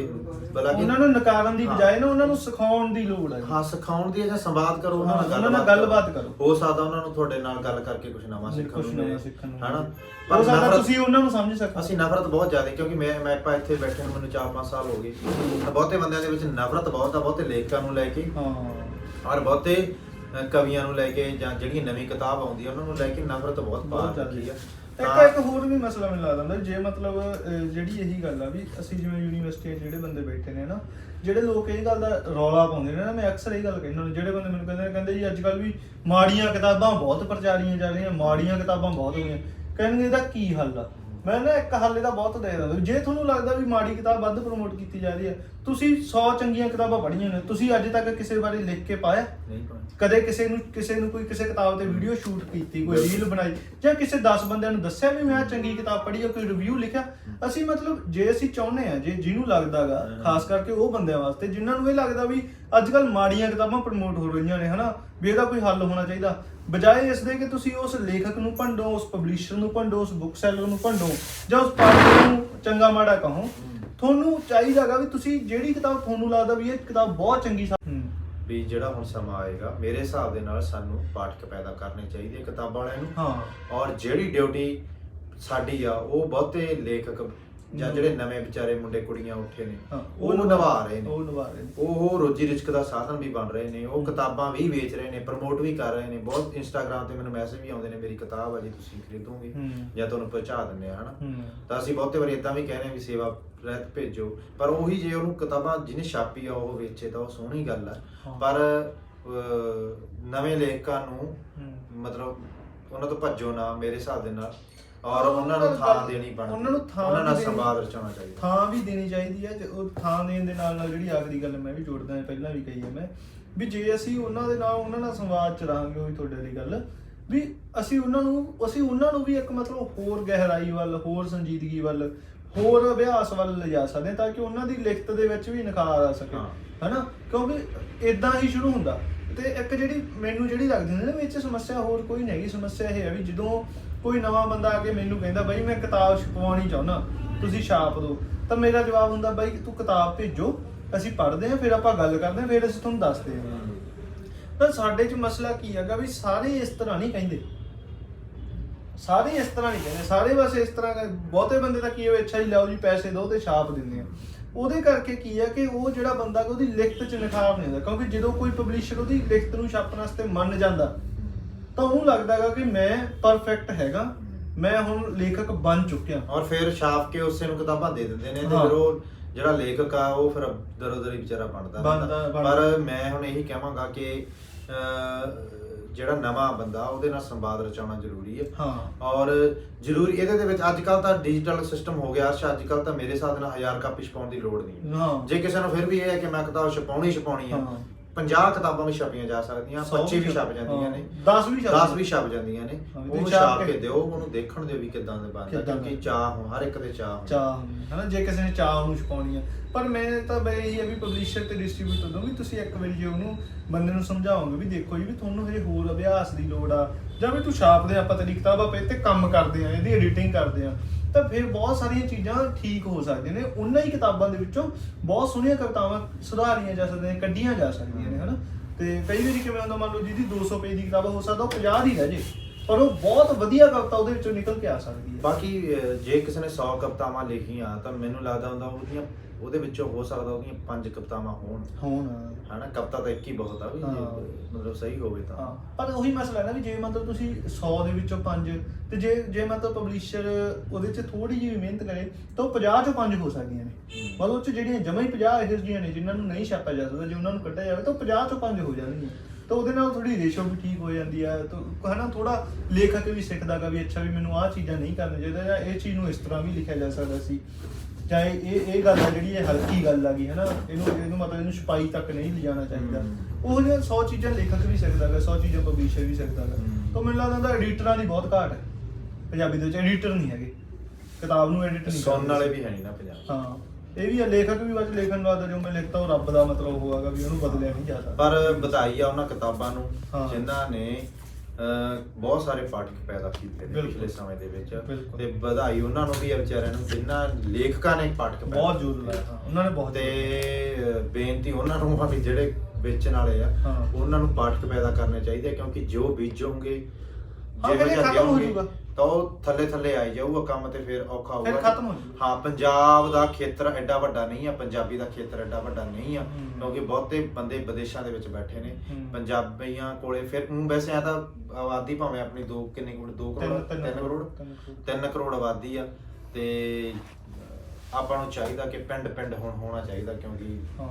A: ਹਾਲਾਂਕਿ
B: ਉਹਨਾਂ ਨੂੰ ਨਕਾਰਨ ਦੀ। ਬਜਾਏ ਨਾ ਉਹਨਾਂ ਨੂੰ ਸਿਖਾਉਣ ਦੀ ਲੋੜ ਹੈ
A: ਹਾਂ ਸਿਖਾਉਣ ਦੀ ਜਾਂ ਸੰਵਾਦ ਕਰੋ ਉਹਨਾਂ ਨਾਲ
B: ਉਹਨਾਂ ਨਾਲ ਗੱਲਬਾਤ ਕਰੋ।
A: ਹੋ ਸਕਦਾ ਉਹਨਾਂ ਨੂੰ ਤੁਹਾਡੇ ਨਾਲ ਗੱਲ ਕਰਕੇ ਕੁਝ ਨਵਾਂ ਸਿੱਖਣ ਨੂੰ ਮਿਲੇ ਹਨਾ। ਪਰ
B: ਸਕਦਾ
A: ਨਫ਼ਰਤ-
B: ਤੁਸੀਂ ਉਹਨਾਂ ਨੂੰ ਸਮਝ ਸਕੋ
A: ਅਸੀਂ ਨਫ਼ਰਤ ਬਹੁਤ ਜ਼ਿਆਦਾ ਕਿਉਂਕਿ ਮੈਂ ਮੈਂ ਆਪਾਂ ਇੱਥੇ ਬੈਠੇ ਨੂੰ ਮੈਨੂੰ 4-5 ਸਾਲ ਹੋ ਗਏ ਬਹੁਤੇ ਬੰਦਿਆਂ ਦੇ ਵਿੱਚ ਨਫ਼ਰਤ ਬਹੁਤ ਆ ਬਹੁਤੇ ਲੇਖਕਾਂ ਨੂੰ ਲੈ ਕੇ
B: ਹਾਂ।
A: ਔਰ ਬਹੁਤੇ ਅ, ਕਵੀਆਂ ਨੂੰ ਲੈ ਕੇ ਜਾਂ ਜਿਹੜੀ ਨਵੀਂ ਕਿਤਾਬ ਆਉਂਦੀ ਹੈ ਉਹਨਾਂ ਨੂੰ ਲੈ ਕੇ ਨਫ਼ਰਤ ਬਹੁਤ
B: ਬਹੁਤ
A: ਰੱਖੀ ਆ।
B: ਇੱਕ
A: ਤਾਂ-
B: ਇੱਕ ਹੋਰ ਵੀ ਮਸਲਾ ਮੈਨੂੰ ਲੱਗਦਾ ਹੁੰਦਾ ਜੇ ਮਤਲਬ ਅਹ, ਜਿਹੜੀ ਇਹੀ ਗੱਲ ਆ ਵੀ ਅਸੀਂ ਜਿਵੇਂ ਯੂਨੀਵਰਸਿਟੀ 'ਚ ਜਿਹੜੇ ਬੰਦੇ ਬੈਠੇ ਨੇ ਨਾ ਜਿਹੜੇ ਲੋਕ ਇਹ ਗੱਲ ਦਾ ਰੌਲਾ ਪਾਉਂਦੇ ਨੇ ਨਾ ਮੈਂ ਅਕਸਰ ਇਹ ਗੱਲ ਕਹਿੰਦਾ ਹੁੰਦਾ ਜਿਹੜੇ ਬੰਦੇ ਮੈਨੂੰ ਕਹਿੰਦੇ ਨੇ ਕਹਿੰਦੇ ਜੀ ਅੱਜ ਕੱਲ ਵੀ ਮਾੜੀਆਂ ਕਿਤਾਬਾਂ ਬਹੁਤ ਪ੍ਰਚਾਰੀਆਂ ਜਾ ਰਹੀਆਂ ਮਾੜੀਆਂ ਕਿਤਾਬਾਂ ਬਹੁਤ ਹੋ ਗਈਆਂ। ਕਹਿੰਦੇ ਇਹਦਾ ਕੀ ਹੱਲ ਆ? ਮੈਂ ਨਾ ਇੱਕ ਹੱਲ ਇਹਦਾ ਬਹੁਤ ਦੇ ਦਿੰਦਾ ਜੇ ਤੁਹਾਨੂੰ ਲੱਗਦਾ ਵੀ ਮਾੜੀ ਕਿਤਾਬ ਵੱਧ ਪ੍ਰਮੋਟ ਕੀਤੀ ਜਾ ਰਹੀ ਹੈ ਤੁਸੀਂ 100 ਚੰਗੀਆਂ ਕਿਤਾਬਾਂ ਪੜ੍ਹੀਆਂ ਨੇ ਤੁਸੀਂ ਅੱਜ ਤੱਕ ਕਿਸੇ ਬਾਰੇ ਲਿਖ ਕੇ ਪਾਇਆ?
A: ਨਹੀਂ।
B: ਕਦੇ ਕਿਸੇ ਨੂੰ ਕਿਸੇ ਨੂੰ ਕੋਈ ਕਿਸੇ ਕਿਤਾਬ ਤੇ ਵੀਡੀਓ ਸ਼ੂਟ ਕੀਤੀ ਕੋਈ ਰੀਲ ਬਣਾਈ ਜਾਂ ਕਿਸੇ 10 ਬੰਦਿਆਂ ਨੂੰ ਦੱਸਿਆ ਵੀ ਮੈਂ ਆਹ ਚੰਗੀ ਕਿਤਾਬ ਪੜ੍ਹੀ ਹੈ ਕੋਈ ਰਿਵਿਊ ਲਿਖਿਆ? ਅਸੀਂ ਮਤਲਬ ਜੇ ਅਸੀਂ ਚਾਹੁੰਦੇ ਆ ਜੇ ਜਿਹਨੂੰ ਲੱਗਦਾਗਾ। ਖਾਸ ਕਰਕੇ ਉਹ ਬੰਦਿਆਂ ਵਾਸਤੇ ਜਿਨ੍ਹਾਂ ਨੂੰ ਇਹ ਲੱਗਦਾ ਵੀ ਅੱਜ ਕੱਲ ਮਾੜੀਆਂ ਕਿਤਾਬਾਂ ਪ੍ਰਮੋਟ ਹੋ ਰਹੀਆਂ ਨੇ ਹਨਾ? ਵੀ ਇਹਦਾ ਕੋਈ ਹੱਲ ਹੋਣਾ ਚਾਹੀਦਾ। ਬਜਾਏ ਇਸ ਦੇ ਕਿ ਤੁਸੀਂ ਉਸ ਲੇਖਕ ਨੂੰ ਭੰਡੋ ਉਸ ਪਬਲਿਸ਼ਰ ਨੂੰ ਭੰਡੋ ਉਸ ਬੁੱਕ ਸੈਲਰ ਨੂੰ ਭੰਡੋ ਜਾਂ ਉਸ ਪਾਠਕ ਨੂੰ ਚੰਗਾ ਮਾੜਾ ਕਹੋ ਤੁਹਾਨੂੰ ਚਾਹੀਦਾਗਾ ਵੀ ਤੁਸੀਂ ਜਿਹੜੀ ਕਿਤਾਬ ਤੁਹਾਨੂੰ ਲੱਗਦਾ ਵੀ ਇਹ ਕਿਤਾਬ ਬਹੁਤ ਚੰਗੀ ਸਾ-
A: ਵੀ ਜਿਹੜਾ ਹੁਣ ਸਮਾਂ ਆਏਗਾ ਮੇਰੇ ਹਿਸਾਬ ਦੇ ਨਾਲ ਸਾਨੂੰ ਪਾਠਕ ਪੈਦਾ ਕਰਨੇ ਚਾਹੀਦੇ ਕਿਤਾਬਾਂ ਵਾਲਿਆਂ ਨੂੰ।
B: ਹਾਂ।
A: ਔਰ ਜਿਹੜੀ ਡਿਊਟੀ ਸਾਡੀ ਆ ਉਹ ਬਹੁਤੇ ਲੇਖਕ ਜਾਂ। ਜਿਹੜੇ ਨਵੇਂ ਵਿਚਾਰੇ ਮੁੰਡੇ ਕੁੜੀਆਂ ਉੱਠੇ ਨੇ ਉਹ ਨਿਭਾ ਰਹੇ ਨੇ।
B: ਉਹ ਨਿਭਾ ਰਹੇ ਨੇ।
A: ਉਹ ਰੋਜੀ ਰਿਜ਼ਕ ਦਾ ਸਾਧਨ ਵੀ ਬਣ ਰਹੇ ਨੇ ਉਹ ਕਿਤਾਬਾਂ ਵੀ ਵੇਚ ਰਹੇ ਨੇ ਪ੍ਰਮੋਟ ਵੀ ਕਰ ਰਹੇ ਨੇ। ਬਹੁਤ ਇੰਸਟਾਗ੍ਰam ਤੇ ਮੈਨੂੰ ਮੈਸੇਜ ਵੀ ਆਉਂਦੇ ਨੇ ਮੇਰੀ ਕਿਤਾਬ ਆ ਜੀ ਤੁਸੀਂ ਖਰੀਦੋਗੇ। ਜਾਂ ਤੁਹਾਨੂੰ ਪਹੁੰਚਾ ਦਿੰਦੇ ਆ ਹਨਾ। ਤਾਂ ਅਸੀਂ ਬਹੁਤੇ ਵਾਰੀ ਇਦਾਂ ਵੀ ਕਹਿੰਦੇ ਆ ਵੀ ਸੇਵਾ ਰਹਿਤ ਭੇਜੋ। ਪਰ ਉਹੀ ਜੇ ਉਹਨੂੰ ਕਿਤਾਬਾਂ ਜਿਹਨੇ ਛਾਪੀ ਆ ਉਹ ਵੇਚੇ ਤਾਂ ਉਹ ਸੋਹਣੀ ਗੱਲ ਆ। ਪਰ ਨਵੇਂ ਲੇਖਕਾਂ ਨੂੰ। ਮਤਲਬ ਉਹਨਾਂ ਤੋਂ ਭੱਜੋ ਨਾ ਮੇਰੇ ਹਿਸਾਬ ਦੇ ਨਾਲ। ਔਰ ਉਹਨਾਂ ਨੂੰ ਥਾਂ ਦੇਣੀ ਬਣਦੀ।
B: ਉਹਨਾਂ ਨੂੰ ਥਾਂ
A: ਉਹਨਾਂ ਨਾਲ
B: ਦੇਣੀ-
A: ਸੰਵਾਦ ਰਚਾਉਣਾ ਚਾਹੀਦਾ।
B: ਥਾਂ ਵੀ ਦੇਣੀ ਚਾਹੀਦੀ ਹੈ ਤੇ ਉਹ ਥਾਂ ਦੇਣ ਦੇ ਨਾਲ ਨਾਲ ਜਿਹੜੀ ਆਖਰੀ ਗੱਲ ਮੈਂ ਵੀ ਜੋੜਦਾ ਹਾਂ ਪਹਿਲਾਂ ਵੀ ਕਹੀ ਹੈ ਮੈਂ ਵੀ ਜੇ ਅਸੀਂ ਉਹਨਾਂ ਦੇ ਨਾਲ ਉਹਨਾਂ ਨਾਲ ਸੰਵਾਦ ਚ ਰਹਾਂਗੇ ਉਹੀ ਤੁਹਾਡੇ ਲਈ ਗੱਲ ਵੀ ਅਸੀਂ ਉਹਨਾਂ ਨੂੰ ਅਸੀਂ ਉਹਨਾਂ ਨੂੰ ਵੀ ਇੱਕ ਮਤਲਬ ਹੋਰ ਗਹਿਰਾਈ ਵੱਲ ਹੋਰ ਸੰਜੀਦਗੀ ਵੱਲ ਹੋਰ ਅਭਿਆਸ ਵੱਲ ਲਿਜਾ ਸਕਦੇ ਹਾਂ ਤਾਂ ਕਿ ਉਹਨਾਂ ਦੀ ਲਿਖਤ ਦੇ ਵਿੱਚ ਵੀ ਨਿਖਾਰ ਆ ਸਕੇ
A: ਹਾਂ।
B: ਹਨਾ? ਕਿਉਂਕਿ ਇਦਾਂ ਹੀ ਸ਼ੁਰੂ ਹੁੰਦਾ। ਤੇ ਇੱਕ ਜਿਹੜੀ ਮੈਨੂੰ ਜਿਹੜੀ ਲੱਗਦੀ ਹੁੰਦੀ ਨਾ ਵਿੱਚ ਸਮੱਸਿਆ ਹੋਰ ਕੋਈ ਨਹੀਂ ਹੈਗੀ। ਸਮੱਸਿਆ ਇਹ ਹੈ ਵੀ ਜਦੋਂ ਕੋਈ ਨਵਾਂ ਬੰਦਾ ਆ ਕੇ ਮੈਨੂੰ ਕਹਿੰਦਾ, ਬਾਈ ਮੈਂ ਕਿਤਾਬ ਛਪਵਾਉਣੀ ਚਾਹੁੰਦਾ, ਤੁਸੀਂ ਛਾਪ ਦਿਓ। ਤਾਂ ਮੇਰਾ ਜਵਾਬ ਹੁੰਦਾ, ਬਾਈ ਤੂੰ ਕਿਤਾਬ ਭੇਜੋ, ਅਸੀਂ ਪੜ੍ਹਦੇ ਹਾਂ, ਫਿਰ ਆਪਾਂ ਗੱਲ ਕਰਦੇ ਹਾਂ, ਫਿਰ ਅਸੀਂ ਤੁਹਾਨੂੰ ਦੱਸਦੇ ਹਾਂ। ਤਾਂ ਸਾਡੇ 'ਚ ਮਸਲਾ ਕੀ ਹੈਗਾ ਵੀ ਸਾਰੇ ਇਸ ਤਰ੍ਹਾਂ ਨਹੀਂ ਕਹਿੰਦੇ। ਸਾਰੇ ਇਸ ਤਰ੍ਹਾਂ ਨਹੀਂ ਕਹਿੰਦੇ। ਸਾਰੇ ਬਸ ਇਸ ਤਰ੍ਹਾਂ ਬਹੁਤੇ ਬੰਦੇ ਤਾਂ ਕੀ ਹੋਵੇ ਅੱਛਾ ਜੀ, ਲਓ ਜੀ, ਪੈਸੇ ਦਿਓ ਤੇ ਛਾਪ ਦਿੰਦੇ ਆ। ਉਹਦੇ ਕਰਕੇ ਕੀ ਹੈ ਕਿ ਉਹ ਜਿਹੜਾ ਬੰਦਾ ਉਹਦੀ ਲਿਖਤ 'ਚ ਨਿਖਾਰ ਨਹੀਂ ਹੁੰਦਾ, ਕਿਉਂਕਿ ਜਦੋਂ ਕੋਈ ਪਬਲਿਸ਼ਰ ਉਹਦੀ ਲਿਖਤ ਨੂੰ ਛਾਪਣ ਵਾਸਤੇ ਮੰਨ ਜਾਂਦਾ ਤਾਂ ਉਹਨੂੰ ਲੱਗਦਾ ਹੈਗਾ ਕਿ ਮੈਂ ਪਰਫੈਕਟ ਹੈਗਾ ਮੈਂ ਹੁਣ ਲੇਖਕ ਬਣ ਚੁੱਕਿਆ
A: ਔਰ ਫਿਰ ਛਾਪ ਕੇ ਉਸੇ ਨੂੰ ਕਿਤਾਬਾਂ ਦੇ ਦਿੰਦੇ ਨੇ ਤੇ
B: ਹਾਂ।
A: ਫਿਰ ਉਹ ਜਿਹੜਾ ਲੇਖਕ ਆ ਉਹ ਫਿਰ ਦਰੋਦਰੀ ਵਿਚਾਰਾ ਬਣਦਾ
B: ਬਣਦਾ-
A: ਰਹਿੰਦਾ।
B: ਬਣਦਾ।
A: ਪਰ ਮੈਂ ਹੁਣ ਇਹੀ ਕਹਾਂਗਾ ਕਿ ਅਹ, ਜਿਹੜਾ ਨਵਾਂ ਬੰਦਾ ਉਹਦੇ ਨਾਲ ਸੰਵਾਦ ਰਚਾਉਣਾ ਜ਼ਰੂਰੀ ਹੈ
B: ਹਾਂ
A: ਔਰ ਜ਼ਰੂਰੀ ਇਹਦੇ ਦੇ ਵਿੱਚ ਅੱਜ ਕੱਲ ਤਾਂ ਡਿਜੀਟਲ ਸਿਸਟਮ ਹੋ ਗਿਆ ਅਰਸ਼ ਅੱਜ ਕੱਲ ਤਾਂ ਮੇਰੇ ਹਿਸਾਬ ਨਾਲ 1000 ਕਾਪੀ ਛਪਾਉਣ ਦੀ ਲੋੜ ਨਹੀਂ
B: ਹਾਂ
A: ਜੇ ਕਿਸੇ ਨੂੰ ਫਿਰ ਵੀ ਇਹ ਹੈ ਕਿ ਮੈਂ ਕਿਤਾਬ ਛਪਾਉਣੀ ਛਪਾਉਣੀ ਹੈ
B: ਹਾਂ।
A: 50 ਕਿਤਾਬਾਂ ਵੀ ਛਪੀਆਂ ਜਾ ਸਕਦੀਆਂ
B: ਸੌ
A: 25 ਵੀ ਛਪ ਜਾਂਦੀਆਂ ਨੇ
B: 10 ਵੀ ਛਪ
A: 10 ਵੀ ਛਪ ਜਾਂਦੀਆਂ ਨੇ
B: ਹਾਂ,
A: ਉਹਨੂੰ
B: ਛਾਪ
A: ਕੇ ਦਿਓ ਉਹਨੂੰ ਦੇਖਣ ਦਿਓ ਵੀ ਕਿਦਾਂ ਦੇ ਬਣਦਾ। ਕਿਉਂਕਿ ਚਾਹ ਹੁਣ ਹਰ ਇੱਕ ਦੇ ਚਾਹ।
B: ਚਾਹ ਹੈ ਹਨਾ ਜੇ ਕਿਸੇ ਨੇ ਚਾਹ ਉਹਨੂੰ ਛਪਾਉਣੀ ਹੈ ਪਰ ਮੈਂ ਤਾਂ ਬਈ ਇਹੀ ਹੈ ਵੀ ਪਬਲਿਸ਼ਰ ਤੇ ਡਿਸਟ੍ਰੀਬਿਊਟਰ ਤੋਂ ਵੀ ਤੁਸੀਂ ਇੱਕ ਵਾਰੀ ਜੇ ਉਹਨੂੰ ਬੰਦੇ ਨੂੰ ਸਮਝਾਓਗੇ ਵੀ ਦੇਖੋ ਜੀ ਵੀ ਤੁਹਾਨੂੰ ਹਜੇ ਹੋਰ ਅਭਿਆਸ ਦੀ ਲੋੜ ਆ ਜਾਂ ਵੀ ਤੂੰ ਛਾਪਦੇ ਆਪਾਂ ਤੇਰੀ ਕਿਤਾਬਾਂ ਪੇ ਤੇ ਕੰਮ ਕਰਦੇ ਆ ਇਹਦੀ ਐਡੀਟਿੰਗ ਕਰਦੇ ਆ ਤਾਂ ਫਿਰ ਬਹੁਤ ਸਾਰੀਆਂ ਚੀਜ਼ਾਂ ਠੀਕ ਹੋ ਸਕਦੀਆਂ ਨੇ। ਉਹਨਾਂ ਹੀ ਕਿਤਾਬਾਂ ਦੇ ਵਿੱਚੋਂ ਬਹੁਤ ਸੋਹਣੀਆਂ ਕਵਿਤਾਵਾਂ ਸੁਧਾਰੀਆਂ ਜਾ ਸਕਦੀਆਂ ਨੇ ਕੱਢੀਆਂ ਜਾ ਸਕਦੀਆਂ ਨੇ ਹਨਾ? ਤੇ ਕਈ ਵਾਰੀ ਕਿਵੇਂ ਹੁੰਦਾ ਮੰਨ ਲਓ ਜਿਹਦੀ 200 ਪੇਜ ਦੀ ਕਿਤਾਬ ਹੋ ਸਕਦਾ ਉਹ 50 ਦੀ ਰਹਿ ਜੇ ਪਰ ਉਹ ਬਹੁਤ ਵਧੀਆ ਕਵਿਤਾ ਉਹਦੇ ਵਿੱਚੋਂ ਨਿਕਲ ਕੇ ਆ ਸਕਦੀ ਹੈ।
A: ਬਾਕੀ ਅਹ, ਜੇ ਕਿਸੇ ਨੇ 100 ਕਵਿਤਾਵਾਂ ਲਿਖੀਆਂ ਤਾਂ ਮੈਨੂੰ ਲੱਗਦਾ ਹੁੰਦਾ ਉਹਦੀਆਂ ਉਹਦੇ ਵਿੱਚੋਂ ਹੋ ਸਕਦਾ ਉਹਦੀਆਂ ਪੰਜ ਕਵਿਤਾਵਾਂ ਹੋਣ।
B: ਹੁਣ।
A: ਹਨਾ ਕਵਿਤਾ ਤਾਂ ਇੱਕ ਹੀ ਬਹੁਤ ਆ ਵੀ ਜੇ। ਮਤਲਬ ਸਹੀ ਹੋਵੇ ਤਾਂ।
B: ਪਰ ਉਹੀ ਮਸਲਾ ਹੈ ਨਾ ਵੀ ਜੇ ਮਤਲਬ ਤੁਸੀਂ 100 ਦੇ ਵਿੱਚੋਂ 5 ਤੇ ਜੇ ਜੇ ਮਤਲਬ ਪਬਲਿਸ਼ਰ ਉਹਦੇ 'ਚ ਥੋੜੀ ਜਿਹੀ ਮਿਹਨਤ ਕਰੇ ਤਾਂ ਉਹ 50 ਚੋਂ 5 ਹੋ ਸਕਦੀਆਂ ਨੇ। ਮਤਲਬ ਉਹ 'ਚ ਜਿਹੜੀਆਂ ਜਮਾਂ ਹੀ 50 ਇਹੋ ਜਿਹੀਆਂ ਨੇ ਜਿਨ੍ਹਾਂ ਨੂੰ ਨਹੀਂ ਛਾਪਿਆ ਜਾ ਸਕਦਾ ਜੇ ਉਹਨਾਂ ਨੂੰ ਕੱਢਿਆ ਜਾਵੇ ਤਾਂ ਉਹ 50 ਚੋਂ 5 ਹੋ ਜਾਣਗੀਆਂ। ਤਾਂ ਉਹਦੇ ਨਾਲ ਥੋੜੀ ਰੇਸ਼ੋ ਵੀ ਠੀਕ ਹੋ ਜਾਂਦੀ ਹੈ ਤਾਂ ਹਨਾ ਥੋੜਾ ਲੇਖਕ ਵੀ ਸਿੱਖਦਾਗਾ ਵੀ ਅੱਛਾ ਵੀ ਮੈਨੂੰ ਆਹ ਚੀਜ਼ਾਂ ਨਹੀਂ ਕਰਨੀਆਂ ਚਾਹੀਦੀਆਂ ਜਾਂ ਇਹ ਚੀਜ਼ ਨੂੰ ਇਸ ਤਰ੍ਹਾਂ ਵੀ ਲਿਖਿਆ ਜਾ ਸਕਦਾ ਸੀ। ਚਾਹੇ ਇਹ ਇਹ ਗੱਲ ਆ ਜਿਹੜੀ ਇਹ ਹਲਕੀ ਗੱਲ ਆ ਗਈ ਹੈ ਨਾ ਇਹਨੂੰ ਇਹਨੂੰ ਮਤਲਬ ਇਹਨੂੰ ਛਪਾਈ ਤੱਕ ਨਹੀਂ ਲਿਜਾਣਾ ਚਾਹੀਦਾ। ਉਹ ਜਿਹੀਆਂ 100 ਚੀਜ਼ਾਂ ਲੇਖਕ ਵੀ ਸਿੱਖਦਾ ਗਾ 100 ਚੀਜ਼ਾਂ ਪਬਲਿਸ਼ਰ ਵੀ ਸਿੱਖਦਾ ਗਾ
A: ਹਮ।
B: ਤਾਂ ਮੈਨੂੰ ਲੱਗਦਾ ਐਡੀਟਰਾਂ ਦੀ ਬਹੁਤ ਘਾਟ ਹੈ ਪੰਜਾਬੀ ਦੇ ਵਿੱਚ ਐਡੀਟਰ ਨਹੀਂ ਹੈਗੇ ਕਿਤਾਬ ਨੂੰ ਐਡਿਟ ਨਹੀਂ
A: ਸੁਣਨ
B: ਕਰਦੇ।
A: ਵਾਲੇ ਵੀ ਹੈ ਨਹੀਂ ਨਾ ਪੰਜਾਬ
B: ਹਾਂ ਇਹ ਵੀ ਆ ਲੇਖਕ ਵੀ ਬਸ ਲੇਖਣ ਵਾਲਾ ਜੋ ਮੈਂ ਲਿਖਤਾ ਉਹ ਰੱਬ ਦਾ ਮਤਲਬ ਹੋਆਗਾ ਵੀ ਉਹਨੂੰ ਬਦਲਿਆ ਨਹੀਂ ਜਾ ਸਕਦਾ
A: ਪਰ ਵਧਾਈ ਆ ਉਹਨਾਂ ਕਿਤਾਬਾਂ ਨੂੰ
B: ਹਾਂ।
A: ਜਿਨ੍ਹਾਂ ਨੇ ਬਹੁਤ ਸਾਰੇ ਪਾਠਕ ਪੈਦਾ ਕੀਤੇ ਨੇ
B: ਬਿਲਕੁਲ।
A: ਪਿਛਲੇ ਸਮੇਂ ਦੇ ਵਿੱਚ। ਤੇ ਵਧਾਈ ਉਹਨਾਂ ਨੂੰ ਵੀ ਆ ਵਿਚਾਰਿਆਂ ਨੂੰ ਜਿਨ੍ਹਾਂ ਲੇਖਕਾਂ ਨੇ ਪਾਠਕ
B: ਬਹੁਤ ਜ਼ੋਰ ਲਾਇਆ ਹਾਂ ਉਹਨਾਂ ਨੇ ਬਹੁਤ
A: ਤੇ ਬੇਨਤੀ ਉਹਨਾਂ ਨੂੰ ਆ ਵੀ ਜਿਹੜੇ ਵੇਚਣ ਵਾਲੇ ਆ। ਉਹਨਾਂ ਨੂੰ ਪਾਠਕ ਪੈਦਾ ਕਰਨੇ ਚਾਹੀਦੇ ਕਿਉਂਕਿ ਜੋ ਬੀਜੋਗੇ
B: ਹਾਂ,
A: ਜਿਹਾ
B: ਖਤਮ ਹੋ
A: ਦਿਓਗੇ,
B: ਜਾਊਗਾ।
A: ਤਾਂ ਉਹ ਥੱਲੇ ਥੱਲੇ ਆਈ ਜਾਊਗਾ ਕੰਮ ਤੇ ਫਿਰ ਔਖਾ ਹੋਊਗਾ
B: ਫਿਰ ਖਤਮ ਹੋ ਜਾਊਗਾ।
A: ਹਾਂ ਪੰਜਾਬ ਦਾ ਖੇਤਰ ਐਡਾ ਵੱਡਾ ਨਹੀਂ ਆ ਪੰਜਾਬੀ ਦਾ ਖੇਤਰ ਐਡਾ ਵੱਡਾ ਨਹੀਂ ਆ। ਕਿਉਂਕਿ ਬਹੁਤੇ ਬੰਦੇ ਵਿਦੇਸ਼ਾਂ ਦੇ ਵਿੱਚ ਬੈਠੇ ਨੇ। ਪੰਜਾਬੀਆਂ ਕੋਲੇ ਫਿਰ ਊਂ ਵੈਸੇ ਆ ਤਾਂ ਆਬਾਦੀ ਭਾਵੇਂ ਆਪਣੀ ਦੋ ਕਿੰਨੇ ਕੋਲ 2 ਕਰੋੜ
B: ਤਿੰਨ- ਤਿੰਨ
A: 3 ਕਰੋੜ
B: ਤਿੰਨ ਕਰੋੜ।
A: 3 ਕਰੋੜ ਆਬਾਦੀ ਆ ਤੇ ਅਹ, ਆਪਾਂ ਨੂੰ ਚਾਹੀਦਾ ਕਿ ਪਿੰਡ ਪਿੰਡ ਹੁਣ ਹੋਣਾ ਚਾਹੀਦਾ ਕਿਉਂਕਿ
B: ਹਾਂ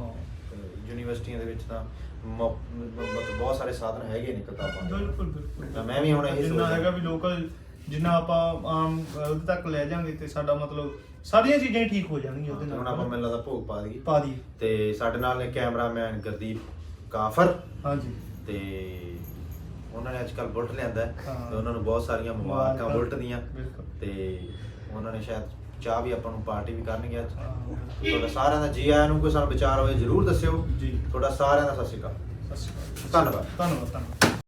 A: ਯੂਨੀਵਰਸਿਟੀਆਂ ਦੇ ਵਿੱਚ ਤਾਂ ਮੌ- ਮਤਲਬ ਬਹੁਤ ਸਾਰੇ ਸਾਧਨ ਹੈਗੇ ਨੇ ਕਿਤਾਬਾਂ ਦੇ
B: ਬਿਲਕੁਲ ਬਿਲਕੁਲ
A: ਤਾਂ ਮੈਂ ਵੀ ਹੁਣ ਇਹੀ
B: ਜਿੰਨਾ
A: ਸੋਚਦਾ।
B: ਹੈਗਾ ਵੀ ਲੋਕਲ ਜਿੰਨਾ ਆਪਾਂ ਆਮ ਅਹ, ਉਹਦੇ ਤੱਕ ਲੈ ਜਾਾਂਗੇ ਤੇ ਸਾਡਾ ਮਤਲਬ ਸਾਰੀਆਂ ਚੀਜ਼ਾਂ ਹੀ ਠੀਕ ਹੋ ਜਾਣਗੀਆਂ ਉਹਦੇ ਨਾਲ
A: ਹੁਣ ਆਪਾਂ ਮੈਨੂੰ ਲੱਗਦਾ ਭੋਗ ਪਾ ਦਈਏ
B: ਪਾ ਦੀ
A: ਤੇ ਸਾਡੇ ਨਾਲ ਨੇ ਕੈਮਰਾਮੈਨ ਗੁਰਦੀਪ ਕਾਫਰ
B: ਹਾਂਜੀ
A: ਤੇ ਉਹਨਾਂ ਨੇ ਅੱਜ ਕੱਲ ਬੁਲਟ ਲਿਆਂਦਾ ਹੈ
B: ਹਾਂ।
A: ਤੇ ਉਹਨਾਂ ਨੂੰ ਬਹੁਤ ਸਾਰੀਆਂ ਮੁਬਾਰਕਾਂ
B: ਮੁਬਾਰਕਾਂ।
A: ਬੁਲਟ ਦੀਆਂ
B: ਬਿਲਕੁਲ।
A: ਤੇ ਉਹਨਾਂ ਨੇ ਸ਼ਾਇਦ ਚਾਹ ਵੀ ਆਪਾਂ ਨੂੰ ਪਾਰਟੀ ਵੀ ਕਰਨਗੇ ਅੱਜ। ਤੁਹਾਡਾ ਸਾਰਿਆਂ ਦਾ ਜੀ ਆਇਆਂ ਨੂੰ ਕੋਈ ਸਾਨੂੰ ਵਿਚਾਰ ਹੋਵੇ ਜਰੂਰ ਦੱਸਿਓ।
B: ਜੀ।
A: ਤੁਹਾਡਾ ਸਾਰਿਆਂ ਦਾ ਸਤਿ ਸ਼੍ਰੀ ਅਕਾਲ।
B: ਸਤਿ ਸ਼੍ਰੀ ਅਕਾਲ।
A: ਧੰਨਵਾਦ।
B: ਧੰਨਵਾਦ ਧੰਨਵਾਦ।